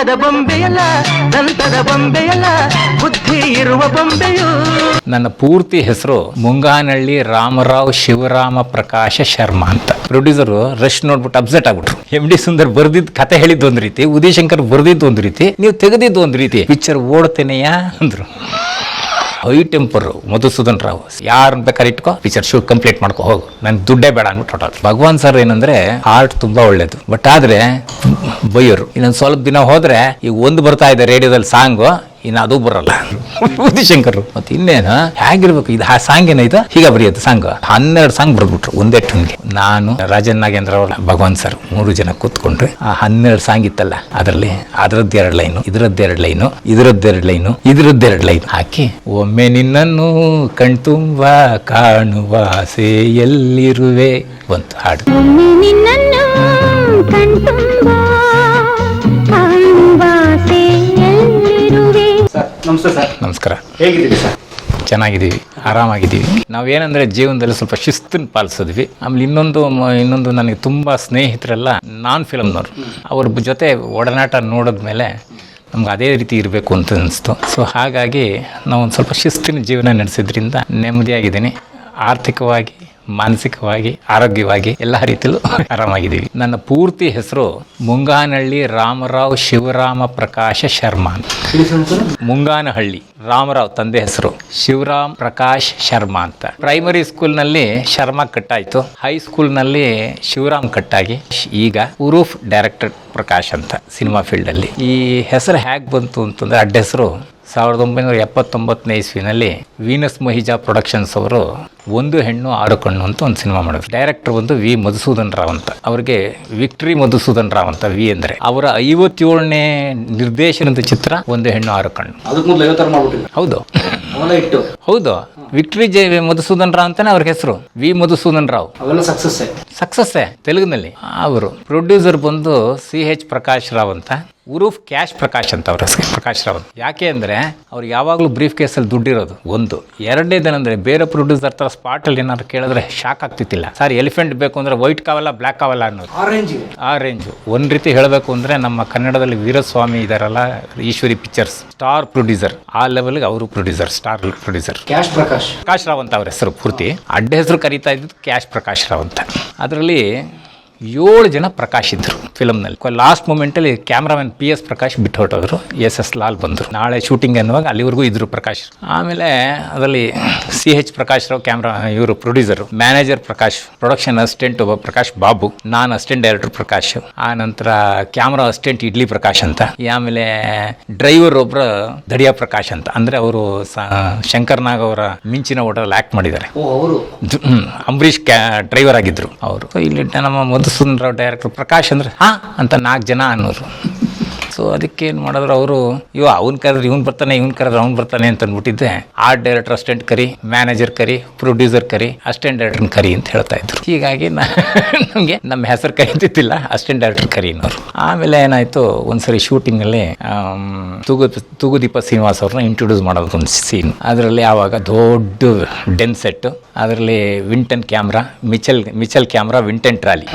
ಗಂಧದ ಬೊಂಬೆಯಲ್ಲ ದಂತದ ಬೊಂಬೆಯಲ್ಲ, ಬುದ್ಧಿ ಇರುವ ಬೊಂಬೆಯು. ನನ್ನ ಪೂರ್ತಿ ಹೆಸರು ಮುಂಗಾನಹಳ್ಳಿ ರಾಮರಾವ್ ಶಿವರಾಮ ಪ್ರಕಾಶ ಶರ್ಮಾ ಅಂತ. ಪ್ರೊಡ್ಯೂಸರ್ ರಶ್ ನೋಡ್ಬಿಟ್ಟು ಅಪ್ಸೆಟ್ ಆಗ್ಬಿಟ್ರು. ಎಂ ಡಿ ಸುಂದರ್ ಬರ್ದಿದ್ ಕತೆ ಹೇಳಿದ್ದು ಒಂದ್ ರೀತಿ ಉದಯಶಂಕರ್ ಬರ್ದಿದ್ದು ಒಂದ್ ರೀತಿ, ನೀವು ತೆಗೆದಿದ್ದು ಒಂದ್ ರೀತಿ. ಪಿಕ್ಚರ್ ಓಡ್ತೇನೆಯಾ ಅಂದ್ರು. High temper Madhusudan Rao. ಯಾರನ್ನ ಬೇಕಾದ್ರೆ ಇಟ್ಕೋ ಪಿಕ್ಚರ್ ಶೂಟ್ ಕಂಪ್ಲೀಟ್ ಮಾಡ್ಕೊ, ಹೋಗು. ನನ್ ದುಡ್ಡೇ ಬೇಡ ಅನ್ಬಿಟ್ಟು ಹೊರಟೋದ್ರು. ಭಗವಾನ್ ಸರ್ ಏನಂದ್ರೆ ಆರ್ಟ್ ತುಂಬಾ ಒಳ್ಳೇದು. ಬಟ್ ಆದ್ರೆ, ಬೈಯೋರು. ಇನ್ನೊಂದು ಸ್ವಲ್ಪ ದಿನ ಹೋದ್ರೆ, ಈಗ ಒಂದು ಬರ್ತಾ ಇದೆ ರೇಡಿಯೋದಲ್ಲಿ ಸಾಂಗು ಇನ್ನು ಅದು ಬರಲ್ಲ. ಶಂಕರ್ ಮತ್ತೆ ಇನ್ನೇನು? ಹೇಗಿರ್ಬೇಕು? ಇದು ಆ ಸಾಂಗ್ ಏನೈತೆ ಹೀಗ ಬರೆಯೋದು ಸಾಂಗ್. ಹನ್ನೆರಡು ಸಾಂಗ್ ಬರ್ಬಿಟ್ರು ಒಂದೇ ಟನ್ಗೆ ನಾನು ರಾಜನ್ ನಾಗೇಂದ್ರ ಅವರ ಭಗವಾನ್ ಸರ್ ಮೂರು ಜನ ಕೂತ್ಕೊಂಡ್ರೆ ಆ ಹನ್ನೆರಡು ಸಾಂಗ್ ಇತ್ತಲ್ಲ, ಅದರಲ್ಲಿ ಅದರದ್ದು ಎರಡು ಲೈನು, ಇದರದ್ದು ಎರಡು ಲೈನು, ಇದರದ್ದು ಎರಡು ಲೈನು, ಇದರದ್ದು ಎರಡು ಲೈನ್ ಹಾಕಿ, ಒಮ್ಮೆ ನಿನ್ನನ್ನು ಕಣ್ತುಂಬ ಕಾಣುವ ಆಸೆಯಲ್ಲಿರುವೆ ಒಂದು ಹಾಡು ನಿನ್ನನ್ನು ನಮಸ್ತೆ ಸರ್. ನಮಸ್ಕಾರ. ಹೇಗಿದ್ದೀರಿ ಸರ್? ಚೆನ್ನಾಗಿದ್ದೀವಿ ಆರಾಮಾಗಿದ್ದೀವಿ. ನಾವೇನಂದ್ರೆ ಜೀವನದಲ್ಲಿ ಸ್ವಲ್ಪ ಶಿಸ್ತನ್ನು ಪಾಲಿಸಿದ್ವಿ. ಆಮೇಲೆ ಇನ್ನೊಂದು ಮ- ಇನ್ನೊಂದು ನನಗೆ ತುಂಬ ಸ್ನೇಹಿತರೆಲ್ಲ ನಾನ್ ಫಿಲಮ್ನವ್ರು ಅವ್ರ ಬ- ಜೊತೆ ಒಡನಾಟ ನೋಡಿದ್ಮೇಲೆ ನಮ್ಗೆ ಅದೇ ರೀತಿ ಇರಬೇಕು ಅಂತ ಅನಿಸ್ತು. ಸೊ ಹಾಗಾಗಿ ನಾವು ಒಂದು ಸ್ವಲ್ಪ ಶಿಸ್ತಿನ ಜೀವನ ನಡೆಸಿದ್ರಿಂದ ನೆಮ್ಮದಿಯಾಗಿದ್ದೀನಿ. ಆರ್ಥಿಕವಾಗಿ ಮಾನಸಿಕವಾಗಿ ಆರೋಗ್ಯವಾಗಿ ಎಲ್ಲ ರೀತಿಯಲ್ಲೂ ಆರಾಮಾಗಿದ್ದೀವಿ. ನನ್ನ ಪೂರ್ತಿ ಹೆಸರು ಮುಂಗಾನಹಳ್ಳಿ ರಾಮರಾವ್ ಶಿವರಾಮ ಪ್ರಕಾಶ ಶರ್ಮಾ ಅಂತ. ಮುಂಗಾನಹಳ್ಳಿ ರಾಮರಾವ್ ತಂದೆ ಹೆಸರು ಶಿವರಾಮ್ ಪ್ರಕಾಶ್ ಶರ್ಮಾ ಅಂತ. ಪ್ರೈಮರಿ ಸ್ಕೂಲ್ನಲ್ಲಿ ಶರ್ಮಾ ಕಟ್ಟಾಯ್ತು. ಹೈಸ್ಕೂಲ್ನಲ್ಲಿ ಶಿವರಾಮ್ ಕಟ್ಟಾಗಿ. ಈಗ ಉರೂಫ್ ಡೈರೆಕ್ಟರ್ ಪ್ರಕಾಶ್ ಅಂತ ಸಿನಿಮಾ ಫೀಲ್ಡಲ್ಲಿ ಈ ಹೆಸರು ಹೇಗೆ ಬಂತು ಅಂತಂದ್ರೆ ಅಡ್ಡ ಹೆಸರು ಸಾವಿರದ ಒಂಬೈನೂರ ಎಪ್ಪತ್ತೊಂಬತ್ತನೇ ಇಸ್ವಿನಲ್ಲಿ ವೀನಸ್ ಮಹಿಜಾ ಪ್ರೊಡಕ್ಷನ್ಸ್ ಅವರು ಒಂದು ಹೆಣ್ಣು ಆರು ಕಣ್ಣು ಅಂತ ಒಂದು ಸಿನಿಮಾ ಮಾಡಿದ್ರು. ಡೈರೆಕ್ಟರ್ ಬಂದು ವಿ ಮಧುಸೂದನ್ ರಾವ್ ಅಂತ. ಅವರಿಗೆ ವಿಕ್ಟ್ರಿ ಮಧುಸೂದನ್ ರಾವ್ ಅಂತ ವಿ ಅಂದ್ರೆ. ಅವರ ಐವತ್ತೇಳನೇ ನಿರ್ದೇಶನದ ಚಿತ್ರ ಒಂದು ಹೆಣ್ಣು ಆರು ಕಣ್ಣು. ಹೌದು. ಹೌದು. ವಿಕ್ಟ್ರಿ ಜೆ ಮಧುಸೂದನ್ ರಾವ್ ಅಂತಾನೆ ಅವ್ರ ಹೆಸರು. ವಿ ಮಧುಸೂದನ್ ರಾವ್. ಸಕ್ಸಸ್ ಸಕ್ಸಸ್ಸೇ ಸಕ್ಸಸ್ಸೇ ತೆಲುಗಿನಲ್ಲಿ. ಅವರು ಪ್ರೊಡ್ಯೂಸರ್ ಬಂದು ಸಿ ಎಚ್ ಪ್ರಕಾಶ್ ರಾವ್ ಅಂತ. ಉರೂಫ್ ಕ್ಯಾಶ್ ಪ್ರಕಾಶ್ ಅಂತ ಅವರ. ಹೆಸರು ಪ್ರಕಾಶ್ ರಾವ್. ಯಾಕೆ ಅಂದರೆ ಅವ್ರು ಯಾವಾಗಲೂ ಬ್ರೀಫ್ ಕೇಸಲ್ಲಿ ದುಡ್ಡಿರೋದು ಒಂದು. ಎರಡನೇದೇನೆಂದರೆ ಬೇರೆ ಪ್ರೊಡ್ಯೂಸರ್ ಥರ ಸ್ಪಾಟಲ್ಲಿ ಏನಾದ್ರು ಕೇಳಿದ್ರೆ ಶಾಕ್ ಆಗ್ತಿತ್ತಿಲ್ಲ. ಸರ್ ಎಲಿಫೆಂಟ್ ಬೇಕು ಅಂದರೆ ವೈಟ್ ಕಾವಲ್ಲ ಬ್ಲ್ಯಾಕ್ ಕಾವಲ್ಲ ಅನ್ನೋದು. ಆರೆಂಜ್ ಆರೆಂಜ್ ರೇಂಜು ಒಂದು ರೀತಿ ಹೇಳಬೇಕು ಅಂದರೆ ನಮ್ಮ ಕನ್ನಡದಲ್ಲಿ ವೀರಸ್ವಾಮಿ ಇದಾರಲ್ಲ ಈಶ್ವರಿ ಪಿಕ್ಚರ್ಸ್ ಸ್ಟಾರ್ ಪ್ರೊಡ್ಯೂಸರ್ ಆ ಲೆವೆಲ್ಗೆ ಅವರು producer star producer cash Prakash. Prakash Rao ಅಂತ ಅವ್ರ ಹೆಸರು ಪೂರ್ತಿ. ಅಡ್ಡ ಹೆಸರು ಕರೀತಾ ಇದ್ದು ಕ್ಯಾಶ್ ಪ್ರಕಾಶ್ ರಾವ್ ಅಂತ. ಅದರಲ್ಲಿ ಏಳು ಜನ ಪ್ರಕಾಶ್ ಇದ್ರು. ಫಿಲಮ್ನಲ್ಲಿ ಲಾಸ್ಟ್ ಮೂಮೆಂಟಲ್ಲಿ ಕ್ಯಾಮ್ರಾಮನ್ ಪಿ ಎಸ್ ಪ್ರಕಾಶ್ ಬಿಟ್ಟು ಹೊರಟೋದ್ರು ಎಸ್ ಎಸ್ ಲಾಲ್ ಬಂದರು. ನಾಳೆ ಶೂಟಿಂಗ್ ಅನ್ನುವಾಗ ಅಲ್ಲಿವರೆಗೂ ಇದ್ರು ಪ್ರಕಾಶ್ ಆಮೇಲೆ ಅದರಲ್ಲಿ C H Prakash Rao camera ಇವರು producer manager Prakash production assistant ಒಬ್ಬ ಪ್ರಕಾಶ್ ಬಾಬು ನಾನು ಅಸಿಸ್ಟೆಂಟ್ ಡೈರೆಕ್ಟರ್ ಪ್ರಕಾಶ್ ಆ ನಂತರ ಕ್ಯಾಮ್ರಾ ಅಸಿಸ್ಟೆಂಟ್ ಇಡ್ಲಿ ಪ್ರಕಾಶ್ ಅಂತ. ಆಮೇಲೆ ಡ್ರೈವರ್ ಒಬ್ರು ದಡಿಯಾ ಪ್ರಕಾಶ್ ಅಂತ. ಅಂದರೆ ಅವರು ಶಂಕರ್ ನಾಗ್ ಅವರ ಮಿಂಚಿನ ಓಟಲ್ಲಿ ಆಕ್ಟ್ ಮಾಡಿದ್ದಾರೆ. ಅಂಬರೀಷ್ ಡ್ರೈವರ್ ಆಗಿದ್ರು ಅವರು. ಇಲ್ಲಿ ನಮ್ಮ ಮಧುಸೂದನ್ ರಾವ್ ಡೈರೆಕ್ಟರ್ ಪ್ರಕಾಶ್ ಅಂದ್ರೆ ಹಾ ಅಂತ ನಾಲ್ಕು ಜನ ಅನ್ನೋರು. ಸೊ ಅದಕ್ಕೆ ಏನು ಮಾಡಿದ್ರು ಅವರು, ಇವ ಅವ್ನು ಕರೆದ್ರೆ ಇವ್ನು ಬರ್ತಾನೆ, ಇವ್ನು ಕರೆದ್ರೆ ಅವ್ನು ಬರ್ತಾನೆ ಅಂತ ಅಂದ್ಬಿಟ್ಟಿದ್ದೆ ಆರ್ಟ್ ಡೈರೆಕ್ಟರ್ ಅಸ್ಟೆಂಟ್ ಕರಿ ಮ್ಯಾನೇಜರ್ ಕರಿ ಪ್ರೊಡ್ಯೂಸರ್ ಕರಿ ಅಸ್ಟೆಂಟ್ ಡೈರೆಕ್ಟರ್ ಕರಿ ಅಂತ ಹೇಳ್ತಾ ಇದ್ರು. ಹೀಗಾಗಿ ನಮಗೆ ನಮ್ಮ ಹೆಸರು ಕರಿತಿದ್ದಿಲ್ಲ ಅಸ್ಟೆಂಟ್ ಡೈರೆಕ್ಟರ್ ಅನ್ನೋರು ಆಮೇಲೆ ಏನಾಯ್ತು, ಒಂದ್ಸರಿ ಶೂಟಿಂಗಲ್ಲಿ ತೂಗು, ತೂಗುದೀಪ ಶ್ರೀನಿವಾಸ್ ಅವ್ರನ್ನ ಇಂಟ್ರೊಡ್ಯೂಸ್ ಮಾಡೋದು ಒಂದು ಸೀನ್ ಅದರಲ್ಲಿ ಆವಾಗ ದೊಡ್ಡ ಡೆನ್ ಸೆಟ್ ಅದರಲ್ಲಿ Vinten camera, Mitchell Mitchell camera, Vinten trolley.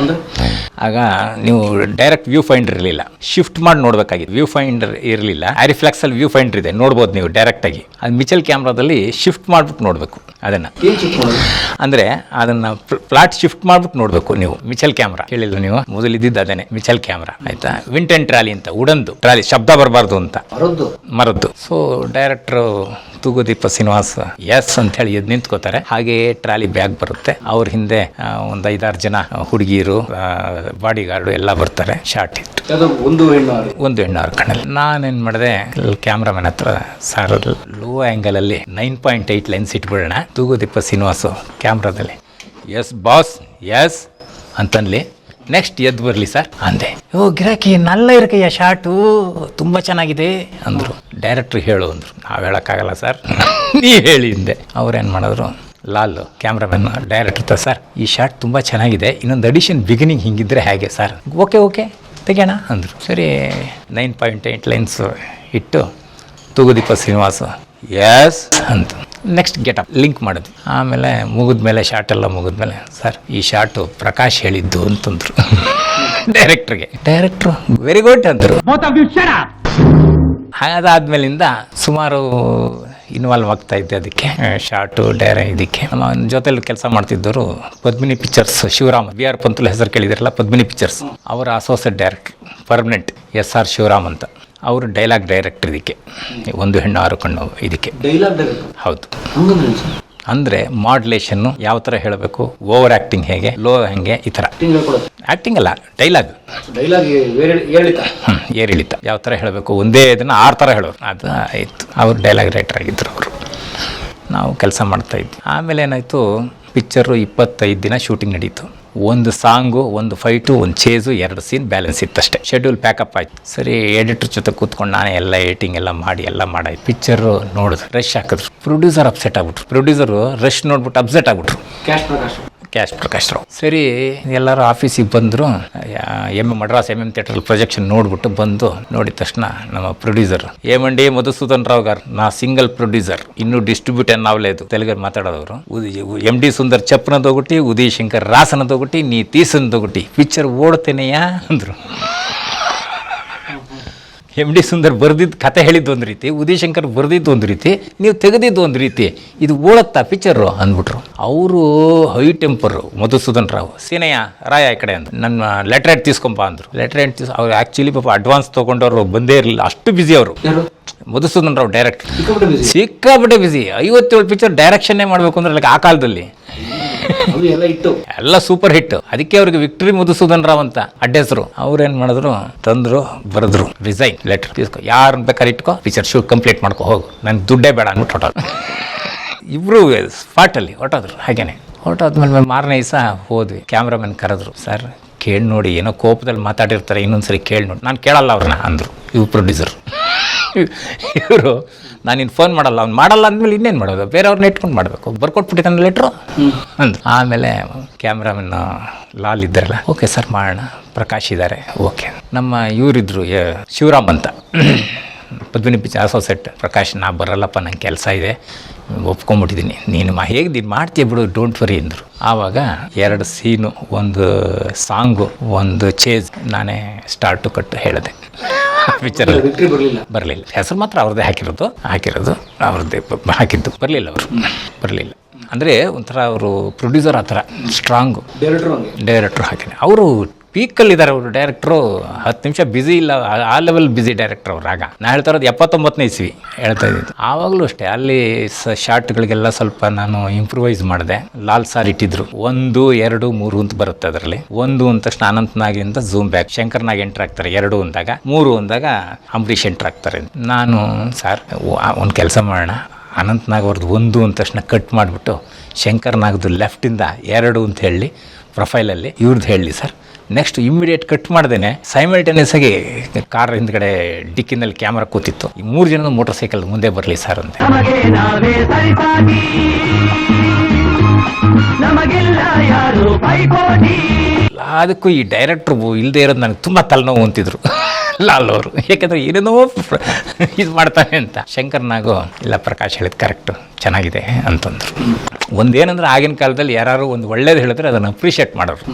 ಆಗ ನೀವು ಡೈರೆಕ್ಟ್ ವ್ಯೂ ಫೈಂಡರ್ ಇರಲಿಲ್ಲ. ಶಿಫ್ಟ್ ಮಾಡಿ ನೋಡಬೇಕಾಗಿತ್ತು. ವ್ಯೂ ಫೈಂಡರ್ ಇರಲಿಲ್ಲ. ಆರಿಫ್ಲೆಕ್ಸಲ್ಲಿ ವ್ಯೂ ಫೈಂಡರ್ ಇದೆ. ನೋಡ್ಬೋದು ನೀವು ಡೈರೆಕ್ಟಾಗಿ ಅದು ಮಿಚಲ್ ಕ್ಯಾಮ್ರಾದಲ್ಲಿ ಶಿಫ್ಟ್ ಮಾಡಿಬಿಟ್ಟು ನೋಡಬೇಕು. ಅದನ್ನ. ಅಂದರೆ ಅದನ್ನು ಫ್ಲಾಟ್ ಶಿಫ್ಟ್ ಮಾಡ್ಬಿಟ್ಟು ನೋಡಬೇಕು ನೀವು. ಮಿಚಲ್ ಕ್ಯಾಮ್ರಾ ಹೇಳಿಲ್ಲ ನೀವು? ಮೊದಲು ಇದ್ದಿದ್ದು ಅದೇನೆ. ಮಿಚಲ್ ಕ್ಯಾಮ್ರಾ ಆಯ್ತಾ? ವಿಂಟನ್ ಟ್ರಾಲಿ ಅಂತ ಉಡಂದು ಟ್ರಾಲಿ ಶಬ್ದ ಬರಬಾರ್ದು ಅಂತ. ಮರದ್ದು? ಸೊ ಡೈರೆಕ್ಟ್ರು ತೂಗುದೀಪ ಶ್ರೀನಿವಾಸ್ ಎಸ್ ಅಂತ ಹೇಳಿ ಎದ್ದು ನಿಂತ್ಕೋತಾರೆ. ಹಾಗೆ ಟ್ರಾಲಿ ಬ್ಯಾಗ್ ಬರುತ್ತೆ. ಅವ್ರ ಹಿಂದೆ ಒಂದು ಐದಾರು ಜನ ಹುಡುಗಿಯರು ಬಾಡಿ ಗಾರ್ಡು ಎಲ್ಲ ಬರ್ತಾರೆ. ಶಾರ್ಟ್ ಇತ್ತು ಒಂದು ಒಂದು ಹೆಣ್ಣು ಕಣ್ಣಲ್ಲಿ ನಾನೇನು ಮಾಡಿದೆ? ಕ್ಯಾಮ್ರಾಮನ್ ಹತ್ರ ಸರ್ ಲೋ ಆ್ಯಂಗಲಲ್ಲಿ ನೈನ್ ಪಾಯಿಂಟ್ ಏಯ್ಟ್ ಲೆನ್ಸ್ ಇಟ್ಬಿಡೋಣ. ತೂಗುದೀಪ ಶ್ರೀನಿವಾಸು ಕ್ಯಾಮ್ರಾದಲ್ಲಿ. ಎಸ್ ಬಾಸ್ ಎಸ್ ಅಂತನ್ಲಿ. ನೆಕ್ಸ್ಟ್ ಎದ್ದು ಬರಲಿ ಸರ್ ಅಂದೆ. ಓ ಗಿರಾಕಿ ನಲ್ಲ ಇರಕಯ್ಯ ಶಾರ್ಟು. ತುಂಬ ಚೆನ್ನಾಗಿದೆ ಅಂದರು. ಡೈರೆಕ್ಟ್ರ್ ಹೇಳು ಅಂದರು. ನಾವು ಹೇಳೋಕ್ಕಾಗಲ್ಲ ಸರ್ ನೀ ಹೇಳಿ ಹಿಂದೆ ಅವ್ರೇನು ಮಾಡಿದ್ರು? ಲಾಲ್ ಕ್ಯಾಮ್ರಾಮನ್ ಡೈರೆಕ್ಟರ್ ತ ಸರ್ ಈ ಶಾರ್ಟ್ ತುಂಬ ಚೆನ್ನಾಗಿದೆ. ಇನ್ನೊಂದು ಅಡಿಷನ್ ಬಿಗಿನಿಂಗ್ ಹಿಂಗಿದ್ರೆ ಹೇಗೆ ಸರ್ ಓಕೆ ಓಕೆ. ತೆಗೆಯೋಣ. ಅಂದರು. ಸರಿ ನೈನ್ ಪಾಯಿಂಟ್ ಏಯ್ಟ್ ಲೈನ್ಸ್ ಇಟ್ಟು ತೂಗುದೀಪ ಶ್ರೀನಿವಾಸ. ಎಸ್ ಅಂತ ನೆಕ್ಸ್ಟ್ ಗೆಟಪ್ ಲಿಂಕ್ ಮಾಡಿದ್ವಿ ಆಮೇಲೆ ಮುಗಿದ್ಮೇಲೆ ಶಾರ್ಟ್ ಎಲ್ಲ ಮುಗಿದ್ಮೇಲೆ ಸರ್ ಈ ಶಾರ್ಟು ಪ್ರಕಾಶ್ ಹೇಳಿದ್ದು ಅಂತಂದ್ರು. ಡೈರೆಕ್ಟ್ರಿಗೆ ಡೈರೆಕ್ಟ್ರು ವೆರಿ ಗುಡ್ ಅಂದರು. ಅದಾದ್ಮೇಲಿಂದ ಸುಮಾರು ಇನ್ವಾಲ್ವ್ ಆಗ್ತಾ ಇದ್ದೆ ಅದಕ್ಕೆ. ಶಾರ್ಟು ಡೈರೆ ಇದಕ್ಕೆ. ನಮ್ಮ ಜೊತೆಲಿ ಕೆಲಸ ಮಾಡ್ತಿದ್ದವರು Padmini pictures Shivaram. B R Panthulu ಹೆಸರು ಕೇಳಿದಿರಲ್ಲ ಪದ್ಮಿನಿ ಪಿಕ್ಚರ್ಸ್ ಅವರ associate direct permanent S R Shivaram ಅಂತ. ಅವರು ಡೈಲಾಗ್ ಡೈರೆಕ್ಟರ್ ಇದಕ್ಕೆ. ಒಂದು ಹೆಣ್ಣು ಆರು ಕಣ್ಣು ಇದಕ್ಕೆ. ಹೌದು. ಅಂದರೆ ಮಾಡ್ಲೇಷನ್ನು ಯಾವ ಥರ ಹೇಳಬೇಕು ಓವರ್ ಆ್ಯಕ್ಟಿಂಗ್ ಹೇಗೆ ಲೋ ಹೇಗೆ ಈ ಥರ ಆ್ಯಕ್ಟಿಂಗ್ ಅಲ್ಲ ಡೈಲಾಗ್ ಡೈಲಾಗ್ ಏರಿಳಿತ. ಯಾವ ಥರ ಹೇಳಬೇಕು ಒಂದೇ ಇದನ್ನು ಆರು ಥರ ಹೇಳೋರು. ಅದು ಆಯಿತು. ಅವರು ಡೈಲಾಗ್ ರೈಟರ್ ಆಗಿದ್ದರು ಅವರು. ನಾವು ಕೆಲಸ ಮಾಡ್ತಾ ಇದ್ವಿ. ಆಮೇಲೆ ಏನಾಯಿತು ಪಿಕ್ಚರು ಇಪ್ಪತ್ತೈದು ದಿನ ಶೂಟಿಂಗ್ ನಡೀತು. ಒಂದು ಸಾಂಗು, ಒಂದು ಫೈಟು ಒಂದು ಚೇಸು ಎರಡು ಸೀನ್ ಬ್ಯಾಲೆನ್ಸ್ ಇತ್ತಷ್ಟೇ. ಶೆಡ್ಯೂಲ್ ಪ್ಯಾಕಪ್ ಆಯ್ತು. ಸರಿ ಎಡಿಟರ್ ಜೊತೆ ಕೂತ್ಕೊಂಡು ನಾನೇ ಎಲ್ಲ ಏಟಿಂಗ್ ಎಲ್ಲ ಮಾಡಿ, ಎಲ್ಲ ಮಾಡಾಯ್ತು. ಪಿಕ್ಚರು ನೋಡಿದ್ರು ರಶ್ ಹಾಕಿದ್ರು. ಪ್ರೊಡ್ಯೂಸರ್ ಅಪ್ಸೆಟ್ ಆಗ್ಬಿಟ್ರು. ಪ್ರೊಡ್ಯೂಸರು ರಶ್ ನೋಡ್ಬಿಟ್ಟು ಅಪ್ಸೆಟ್ ಆಗ್ಬಿಟ್ರು. ಕ್ಯಾಶ್ ಪ್ರಕಾಶ್ ಕ್ಯಾಶ್ ಪ್ರಕಾಶ್ ರಾವ್ ಸರಿ, ಎಲ್ಲರೂ ಆಫೀಸಿಗೆ ಬಂದರು. M Madras M M theatre projection ನೋಡ್ಬಿಟ್ಟು ಬಂದು ನೋಡಿದ ತಕ್ಷಣ ನಮ್ಮ ಪ್ರೊಡ್ಯೂಸರ್ ಏಮಂಡಿ ಮಧುಸೂದನ್ ರಾವ್ ಗಾರ್, ನಾ ಸಿಂಗಲ್ ಪ್ರೊಡ್ಯೂಸರ್ ಇನ್ನು ಡಿಸ್ಟ್ರಿಬ್ಯೂಟ್ ಇದು. ತೆಲುಗಲ್ಲಿ ಮಾತಾಡೋದವರು. ಎಂ ಡಿ ಸುಂದರ್ ಚಪ್ಪನ ತಗೊಟ್ಟಿ ಉದಯ್ ಶಂಕರ್ ರಾಸನ ತಗೊಟ್ಟಿ ನೀ ತೀಸನದೋಗುಟ್ಟಿ ಪಿಕ್ಚರ್ ಓಡ್ತೇನೆಯಾ ಅಂದರು. ಎಂ ಡಿ ಸುಂದರ್ ಬರೆದಿದ್ದು ಕತೆ ಹೇಳಿದ್ದು ಒಂದು ರೀತಿ ಉದಯ್ ಶಂಕರ್ ಬರೆದಿದ್ದು ಒಂದು ರೀತಿ ನೀವು ತೆಗೆದಿದ್ದು ಒಂದು ರೀತಿ ಇದು ಓಡತ್ತಾ ಪಿಕ್ಚರು ಅಂದ್ಬಿಟ್ರು. ಅವರು ಹೈ ಟೆಂಪರು ಮಧುಸೂದನ್ ರಾವ್ ಸೀನಯ್ಯ ರಾಯ ಈ ಕಡೆ ಅಂತ ನನ್ನ ಲೆಟರ್ ಹೆಡ್ ತೀಸ್ಕೊಂಬ ಅಂದರು. ಲೆಟರ್ ಹೆಡ್ ತೀಸ್ ಅವ್ರು ಆ್ಯಕ್ಚುಲಿ ಪಾಪ ಅಡ್ವಾನ್ಸ್ ತೊಗೊಂಡವ್ರು ಬಂದೇ ಇರಲಿಲ್ಲ ಅಷ್ಟು ಬ್ಯುಸಿ ಅವರು. ಮಧುಸೂದನ್ ರಾವ್ ಡೈರೆಕ್ಟ್ ಸಿಕ್ಕಾಪಟ್ಟೆ ಬ್ಯುಸಿ ಐವತ್ತೇಳು ಪಿಕ್ಚರ್ ಡೈರೆಕ್ಷನ್ನೇ ಮಾಡಬೇಕು ಅಂದ್ರೆ ಆ ಕಾಲದಲ್ಲಿ. ಎಲ್ಲ ಇಟ್ಟು ಎಲ್ಲ ಸೂಪರ್ ಹಿಟ್ ಅದಕ್ಕೆ ಅವ್ರಿಗೆ ವಿಕ್ಟರಿ ಮಧುಸೂದನ್ ರಾವ್ ಅಂತ ಅಡ್ಡ ಹೆಸರು ಅವ್ರೇನ್ ಮಾಡಿದ್ರು? ತಂದ್ರು, ಬರೆದ್ರು. ರಿಸೈನ್ ಲೆಟರ್ ತೀಸ್ಕೊ ಯಾರನ್ನ ಬೇಕಾದ್ರೆ ಇಟ್ಕೋ ಪಿಚರ್ ಶೂ ಕಂಪ್ಲೀಟ್ ಮಾಡ್ಕೊ, ಹೋಗು. ನನ್ ದುಡ್ಡೇ ಬೇಡ ಅನ್ಬಿಟ್ಟು ಹೊಟ್ಟೋದು ಇಬ್ರು ಸ್ಪಾಟಲ್ಲಿ ಹೊಟ್ಟೋದ್ರು ಹಾಗೇನೆ. ಹೊಟ್ಟೋದ್ಮೇಲೆ ಮಾರನೇ ದಿವಸ ಹೋದ್ವಿ. ಕ್ಯಾಮ್ರಾಮನ್ ಕರೆದ್ರು, ಸರ್ ಕೇಳಿ ನೋಡಿ, ಏನೋ ಕೋಪದಲ್ಲಿ ಮಾತಾಡಿರ್ತಾರೆ ಇನ್ನೊಂದು ಸರಿ ಕೇಳಿ ನೋಡಿ. ನಾನು ಕೇಳಲ್ಲ ಅವ್ರನ್ನ ಅಂದರು. ಇವ್ರು ಪ್ರೊಡ್ಯೂಸರ್ ಇವರು, ನಾನು ಇನ್ನು ಫೋನ್ ಮಾಡಲ್ಲ, ಅವ್ನು ಮಾಡಲ್ಲ ಅಂದಮೇಲೆ ಇನ್ನೇನು ಮಾಡೋದು? ಬೇರೆಯವ್ರನ್ನ ಇಟ್ಕೊಂಡು ಮಾಡಬೇಕು. ಬರ್ಕೊಟ್ಬಿಟ್ಟಿದ್ದಾನೆ ಲೆಟ್ರು ಅಂದ ಆಮೇಲೆ ಕ್ಯಾಮ್ರಾಮನ್ ಲಾಲ್ ಇದ್ದಾರಲ್ಲ? ಓಕೆ ಸರ್ ಮಾಡೋಣ. ಪ್ರಕಾಶ್ ಇದ್ದಾರೆ ಓಕೆ ನಮ್ಮ ಇವರಿದ್ರು ಶಿವರಾಮ್ ಅಂತ. ಪದ್ಮಿನಿ ಪಿಚ್ ಅಸೋಸೆಟ್ ಪ್ರಕಾಶ್ ನಾ ಬರಲ್ಲಪ್ಪ ನಂಗೆ ಕೆಲಸ ಇದೆ. ಒಪ್ಕೊಂಬಿಟ್ಟಿದ್ದೀನಿ ನೀನು ಮಾ ಹೇಗೆ ನೀನು ಮಾಡ್ತೀಯ ಬಿಡು ಡೋಂಟ್ ವರಿ ಅಂದರು. ಆವಾಗ ಎರಡು ಸೀನು ಒಂದು ಸಾಂಗು ಒಂದು ಚೇಜ್ ನಾನೇ ಸ್ಟಾರ್ಟು ಕಟ್ಟು ಹೇಳಿದೆ. ಪಿಕ್ಚರ್ ಬರಲಿಲ್ಲ. ಬರಲಿಲ್ಲ. ಹೆಸರು ಮಾತ್ರ ಅವ್ರದ್ದೇ ಹಾಕಿರೋದು ಹಾಕಿರೋದು ಅವ್ರದ್ದೇ ಹಾಕಿದ್ದು. ಬರಲಿಲ್ಲ ಅವರು. ಬರಲಿಲ್ಲ. ಅಂದರೆ ಒಂಥರ ಅವರು ಪ್ರೊಡ್ಯೂಸರ್ ಆ ಥರ ಸ್ಟ್ರಾಂಗು ಡೈರೆಕ್ಟ್ರು ಹಾಕಿದ್ದೆ ಅವರು ಪೀಕಲ್ಲಿದ್ದಾರೆ ಅವರು ಡೈರೆಕ್ಟ್ರು ಹತ್ತು ನಿಮಿಷ ಬ್ಯುಸಿ ಇಲ್ಲ. ಆ- ಲೆವೆಲ್ ಬ್ಯುಸಿ ಡೈರೆಕ್ಟರ್ ಅವ್ರು ಆಗ. ನಾ ಹೇಳ್ತಾ ಇರೋದು ಎಪ್ಪತ್ತೊಂಬತ್ತನೇ ಇಸ್ವಿ ಹೇಳ್ತಾ ಇದ್ದಿದ್ದು ಆವಾಗಲೂ ಅಷ್ಟೇ, ಅಲ್ಲಿ ಸ ಶಾರ್ಟ್ಗಳಿಗೆಲ್ಲ ಸ್ವಲ್ಪ ನಾನು ಇಂಪ್ರೂವೈಸ್ ಮಾಡಿದೆ. ಲಾಲ್ ಸಾರ್ ಇಟ್ಟಿದ್ರು. ಒಂದು, ಎರಡು, ಮೂರು ಅಂತ ಬರುತ್ತೆ ಅದರಲ್ಲಿ. ಒಂದು ಅಂದ ತಕ್ಷಣ ಅನಂತನಾಗಿ ಅಂತ ಝೂಮ್ ಬ್ಯಾಕ್ ಶಂಕರ್ನಾಗ್ ಎಂಟ್ರ್ ಆಗ್ತಾರೆ. ಎರಡು ಅಂದಾಗ, ಮೂರು ಅಂದಾಗ ಅಂಬರೀಷ್ ಎಂಟ್ರ್ ಆಗ್ತಾರೆ. ನಾನು ಸಾರ್ ಒಂದು ಕೆಲಸ ಮಾಡೋಣ. ಅನಂತನಾಗ್ ಅವ್ರದ್ದು ಒಂದು ಅಂದ ತಕ್ಷಣ ಕಟ್ ಮಾಡಿಬಿಟ್ಟು, ಶಂಕರ್ನಾಗ್ದು ಲೆಫ್ಟಿಂದ ಎರಡು ಅಂತ ಹೇಳಿ ಪ್ರೊಫೈಲಲ್ಲಿ ಇವ್ರದ್ದು ಹೇಳಿ ಸರ್ ನೆಕ್ಸ್ಟ್ ಇಮಿಡಿಯೇಟ್ ಕಟ್ ಮಾಡ್ದೇನೆ ಸೈಮಲ್ಟೇನಿಯಸ್ ಆಗಿ ಕಾರ್ ಹಿಂದ್ಗಡೆ ಡಿಕ್ಕಿನಲ್ಲಿ ಕ್ಯಾಮ್ರಾ ಕೂತಿತ್ತು. ಈ ಮೂರು ಜನ ಮೋಟರ್ ಸೈಕಲ್ ಮುಂದೆ ಬರಲಿ ಸರ್ ಅಂತ. ಅದಕ್ಕೂ ಈ ಡೈರೆಕ್ಟ್ರು ಇಲ್ಲದೆ ಇರೋದು ನನಗೆ ತುಂಬ ತಲೆನೋವು ಅಂತಿದ್ರು. ಲಾಲ್ ಅವರು. ಯಾಕಂದ್ರೆ ಏನೇನೋ ಇದು ಮಾಡ್ತಾನೆ ಅಂತ. ಶಂಕರ್ ನಾಗು ಇಲ್ಲ ಪ್ರಕಾಶ್ ಹೇಳಿದ್ ಕರೆಕ್ಟು ಚೆನ್ನಾಗಿದೆ ಅಂತಂದ್ರು. ಒಂದೇನಂದ್ರೆ ಆಗಿನ ಕಾಲದಲ್ಲಿ ಯಾರು ಒಂದು ಒಳ್ಳೇದು ಹೇಳಿದ್ರೆ ಅದನ್ನು ಅಪ್ರಿಷಿಯೇಟ್ ಮಾಡೋರು.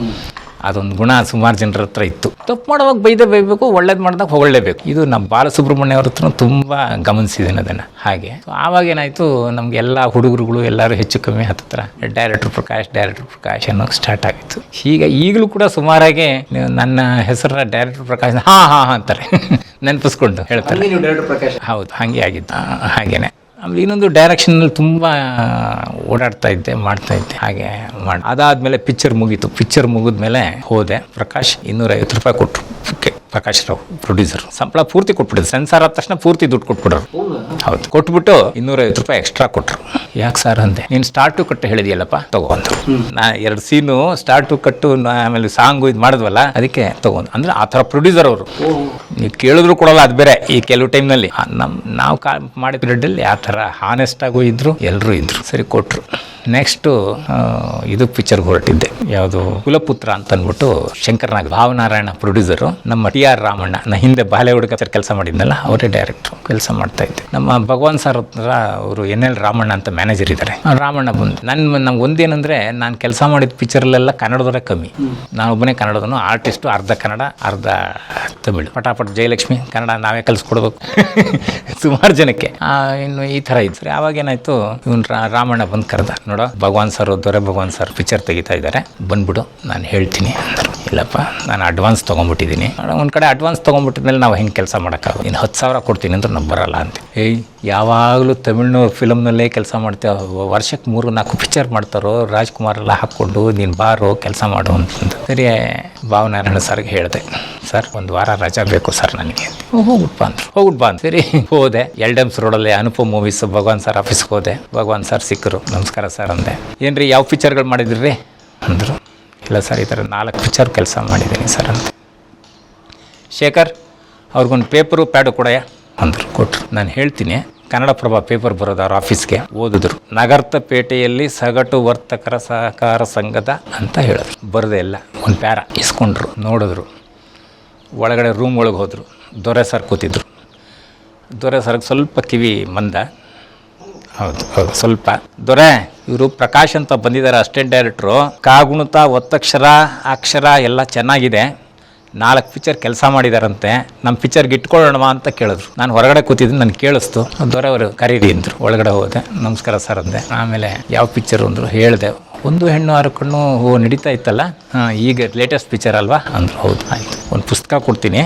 ಅದೊಂದು ಗುಣ. ಸುಮಾರು ಜನರ ಹತ್ರ ಇತ್ತು. ತಪ್ಪು ಮಾಡುವಾಗ ಬೈದೇ ಬೈಬೇಕು ಒಳ್ಳೇದು ಮಾಡಿದಾಗ ಹೊಗಳೇಬೇಕು. ಇದು ನಮ್ಮ ಬಾಲಸುಬ್ರಹ್ಮಣ್ಯ ಅವ್ರ ಹತ್ರ ತುಂಬ ಗಮನಿಸಿದ್ದೇನೆ ಅದನ್ನು. ಹಾಗೆ. ಆವಾಗ ಏನಾಯಿತು ನಮ್ಗೆ ಎಲ್ಲ ಹುಡುಗರುಗಳು ಎಲ್ಲರೂ ಹೆಚ್ಚು ಕಮ್ಮಿ ಹತ್ತಿರ ಡೈರೆಕ್ಟರ್ ಪ್ರಕಾಶ್ ಡೈರೆಕ್ಟರ್ ಪ್ರಕಾಶ್ ಅನ್ನೋಕೆ ಸ್ಟಾರ್ಟ್ ಆಗಿತ್ತು. ಈಗ ಈಗಲೂ ಕೂಡ ಸುಮಾರಾಗಿ ನನ್ನ ಹೆಸರ ಡೈರೆಕ್ಟರ್ ಪ್ರಕಾಶ್ ಹಾಂ ಹಾಂ ಹಾಂ ಅಂತಾರೆ. ನೆನಪಿಸ್ಕೊಂಡು ಹೇಳ್ತಾರೆ. ನೀವು ಡೈರೆಕ್ಟರ್ ಪ್ರಕಾಶ್. ಹೌದು ಹಾಗೆ ಆಗಿದ್ದು ಹಾಗೇನೆ. ಆಮೇಲೆ ಇನ್ನೊಂದು ಡೈರೆಕ್ಷನಲ್ಲಿ ತುಂಬ ಓಡಾಡ್ತಾ ಇದ್ದೆ, ಮಾಡ್ತಾ ಇದ್ದೆ, ಹಾಗೆ ಮಾಡಿ ಅದಾದಮೇಲೆ ಪಿಕ್ಚರ್ ಮುಗೀತು. ಪಿಕ್ಚರ್ ಮುಗಿದ್ಮೇಲೆ ಹೋದೆ. ಪ್ರಕಾಶ್ ಇನ್ನೂರೈವತ್ತು ರೂಪಾಯಿ ಕೊಟ್ಟರು ಓಕೆ ಪ್ರಕಾಶ್ ರಾವ್ ಪ್ರೊಡ್ಯೂಸರ್ ಸಂಬಳ ಪೂರ್ತಿ ಕೊಟ್ಬಿಟ್ಟಿದ್ರು. ಸೆನ್ಸಾರ್ ಆದ ತಕ್ಷಣ ಪೂರ್ತಿ ದುಡ್ಡು ಕೊಟ್ಬಿಡೋರು ಹೌದಾ. ಕೊಟ್ಬಿಟ್ಟು ಇನ್ನೂರೈವತ್ತು ರೂಪಾಯಿ ಎಕ್ಸ್ಟ್ರಾ ಕೊಟ್ಟರು ಯಾಕೆ ಸರ್ ಅಂದೆ? ನೀನು ಸ್ಟಾರ್ಟು ಕಟ್ಟು ಹೇಳಿದ್ಯಲ್ಲಪ್ಪ? ತಗೋ ಅಂದ್ರು. ನಾ ಎರಡು ಸೀನು ಸ್ಟಾರ್ಟು ಕಟ್ಟು ನಾ ಆಮೇಲೆ ಸಾಂಗು ಇದು ಮಾಡಿದ್ವಲ್ಲ ಅದಕ್ಕೆ ತಗೊಂಡು ಅಂದ್ರೆ. ಆ ಥರ ಪ್ರೊಡ್ಯೂಸರ್ ಅವರು. ನೀವು ಕೇಳಿದ್ರು ಕೊಡಲ್ಲ ಅದು ಬೇರೆ ಈ ಕೆಲವು ಟೈಮ್ನಲ್ಲಿ ನಮ್ಮ ನಾವು ಕಾ ಮಾಡಿದ ಪೀರಿಯಡಲ್ಲಿ ಆ ಥರ ಹಾನೆಸ್ಟ್ ಆಗು ಇದ್ರು ಎಲ್ಲರೂ ಇದ್ರು. ಸರಿ ಕೊಟ್ಟರು ನೆಕ್ಸ್ಟು ಇದು ಪಿಕ್ಚರ್ಗೆ ಹೊರಟಿದ್ದೆ. ಯಾವುದು? ಕುಲಪುತ್ರ ಅಂತ ಅಂದ್ಬಿಟ್ಟು ಶಂಕರ್ನಾಗ್ ಭಾವನಾರಾಯಣ ಪ್ರೊಡ್ಯೂಸರು ನಮ್ಮ ಟಿ ಆರ್ ರಾಮಣ್ಣ ನಾ ಹಿಂದೆ ಬಾಲೆ ಹುಡುಗ ಕೆಲಸ ಮಾಡಿದ್ನಲ್ಲ, ಅವರೇ ಡೈರೆಕ್ಟ್ರು ಕೆಲಸ ಮಾಡ್ತಾ ಇದ್ದೆ. ನಮ್ಮ ಭಗವಾನ್ ಸರ್ ಹತ್ರ ಅವರು ಎನ್ ಎಲ್ ರಾಮಣ್ಣ ಅಂತ ಮ್ಯಾನೇಜರ್ ಇದ್ದಾರೆ ರಾಮಣ್ಣ ಬಂದು ನನ್ನ ನಮ್ಗೆ ಒಂದೇನಂದ್ರೆ ನಾನು ಕೆಲಸ ಮಾಡಿದ ಪಿಕ್ಚರ್ಲೆಲ್ಲ ಕನ್ನಡದವರೇ ಕಮ್ಮಿ. ನಾನು ಒಬ್ಬನೇ ಕನ್ನಡದನು ಆರ್ಟಿಸ್ಟು ಅರ್ಧ ಕನ್ನಡ, ಅರ್ಧ ತಮಿಳು. ಪಟಾಪಟ ಜಯಲಕ್ಷ್ಮಿ, ಕನ್ನಡ ನಾವೇ ಕಲಿಸ್ಕೊಡ್ಬೇಕು. ಸುಮಾರು ಜನಕ್ಕೆ. ಇನ್ನು ಈ ಥರ ಇದ್ರೆ ಆವಾಗ ಏನಾಯ್ತು ಇವನು ರಾಮಣ್ಣ ಬಂದು ಕರೆದ. ನೋಡೋ, ಭಗವಾನ್ ಸರ್ ದೊರೆ ಭಗವಾನ್ ಸರ್ ಪಿಕ್ಚರ್ ತೆಗಿತಾ ಇದ್ದಾರೆ. ಬಂದ್ಬಿಡು, ನಾನು ಹೇಳ್ತೀನಿ ಅಂದರು. ಇಲ್ಲಪ್ಪ, ನಾನು ಅಡ್ವಾನ್ಸ್ ತೊಗೊಂಡ್ಬಿಟ್ಟಿದ್ದೀನಿ. ಒಂದು ಕಡೆ ಅಡ್ವಾನ್ಸ್ ತೊಗೊಂಡ್ಬಿಟ್ಟಿದ್ಮೇಲೆ ನಾವು ಹೆಂಗೆ ಕೆಲಸ ಮಾಡೋಕ್ಕಾಗ ಇನ್ನು ಹತ್ತು ಸಾವಿರ ಕೊಡ್ತೀನಿ ಅಂದ್ರೆ ನಮ್ಮ ಬರಲ್ಲ ಅಂತ ಏಯ್, ಯಾವಾಗಲೂ ತಮಿಳ್ನೂರು ಫಿಲಮ್ನಲ್ಲೇ ಕೆಲಸ ಮಾಡ್ತೇವೆ ವರ್ಷಕ್ಕೆ ಮೂರು ನಾಲ್ಕು ಪಿಕ್ಚರ್ ಮಾಡ್ತಾರೋ, ರಾಜ್ಕುಮಾರ್ ಎಲ್ಲ ಹಾಕ್ಕೊಂಡು ನೀನು ಬಾರೋ, ಕೆಲಸ ಮಾಡು ಅಂತಂದು ಸರಿ ಭಾವನಾರಾಯಣ ಸರ್ಗೆ ಹೇಳಿದೆ. ಸರ್, ಒಂದು ವಾರ ರಜಾ ಬೇಕು ಸರ್ ನನಗೆ. ಹೋಗ್ಬಿಟ್ ಹೋಗ್ಬಿಟ್ಟು ಬಾ ಅಂದ್ರು ಹೋಗ್ಬಿಟ್ಟು ಬಾ ಅಂತ ಸರಿ, ಹೋದೆ. ಎಲ್ಡಮ್ಸ್ ರೋಡಲ್ಲಿ ಅನುಪಮ್ ಮೂವೀಸ್ ಭಗವಾನ್ ಸರ್ ಆಫೀಸ್ಗೆ ಹೋದೆ. ಭಗವಾನ್ ಸರ್ ಸಿಕ್ಕರು. ನಮಸ್ಕಾರ ಸರ್ ಅಂದೆ. ಏನ್ರಿ, ಯಾವ ಪಿಕ್ಚರ್ಗಳು ಮಾಡಿದ್ರಿ? ಅಂದರು, ಇಲ್ಲ ಸರ್, ಈ ಥರ ನಾಲ್ಕು ಪಿಕ್ಚರ್ ಕೆಲಸ ಮಾಡಿದ್ದೀನಿ ಸರ್ ಅಂತ ಶೇಖರ್, ಅವ್ರಿಗೊಂದು ಪೇಪರು ಪ್ಯಾಡು ಕೊಡಯ ಅಂದರು ಕೊಟ್ಟರು ನಾನು ಹೇಳ್ತೀನಿ, ಕನ್ನಡಪ್ರಭ ಪೇಪರ್ ಬರೋದು ಅವ್ರ ಆಫೀಸ್ಗೆ ಓದಿದ್ರು. ನಗರ್ತ ಪೇಟೆಯಲ್ಲಿ ಸಗಟು ವರ್ತಕರ ಸಹಕಾರ ಸಂಘದ ಅಂತ ಹೇಳಿದ್ರು. ಬರದೆ ಇಲ್ಲ. ಒಂದು ಪ್ಯಾರ ಇಸ್ಕೊಂಡ್ರು, ನೋಡಿದ್ರು. ಒಳಗಡೆ ರೂಮ್ ಒಳಗೆ ಹೋದರು. ದೊರೆ ಸರ್ ಕೂತಿದ್ರು. ದೊರೆ ಸರ್ಗೆ ಸ್ವಲ್ಪ ಕಿವಿ ಮಂದ. ಹೌದು ಹೌದು, ಸ್ವಲ್ಪ. ದೊರೆ, ಇವರು ಪ್ರಕಾಶ್ ಅಂತ ಬಂದಿದ್ದಾರೆ ಅಸ್ಟೆಂಟ್ ಡೈರೆಕ್ಟ್ರು ಕಾಗುಣಿತ, ಒತ್ತಕ್ಷರ, ಅಕ್ಷರ ಎಲ್ಲ ಚೆನ್ನಾಗಿದೆ. ನಾಲ್ಕು ಪಿಚ್ಚರ್ ಕೆಲಸ ಮಾಡಿದಾರಂತೆ. ನಮ್ಮ ಪಿಚ್ಚರ್ಗೆ ಇಟ್ಕೊಳ್ಳೋಣ ಅಂತ ಕೇಳಿದ್ರು. ನಾನು ಹೊರಗಡೆ ಕೂತಿದ್ದು ನನಗೆ ಕೇಳಿಸ್ತು. ದೊರೆ ಅವರು ಕರೀರಿ ಅಂದರು. ಒಳಗಡೆ ಹೋದೆ. ನಮಸ್ಕಾರ ಸರ್ ಅಂದೆ. ಆಮೇಲೆ ಯಾವ ಪಿಚ್ಚರು ಅಂದರು ಹೇಳಿದೆ. ಒಂದು ಹೆಣ್ಣು ಕಣ್ಣು ಓ ನಡೀತಾ ಇತ್ತಲ್ಲ? ಈಗ ಲೇಟೆಸ್ಟ್ ಪಿಕ್ಚರ್ ಅಲ್ವಾ? ಅಂದ್ರೆ, ಹೌದು, ಆಯ್ತು. ಒಂದು ಪುಸ್ತಕ ಕೊಡ್ತೀನಿ.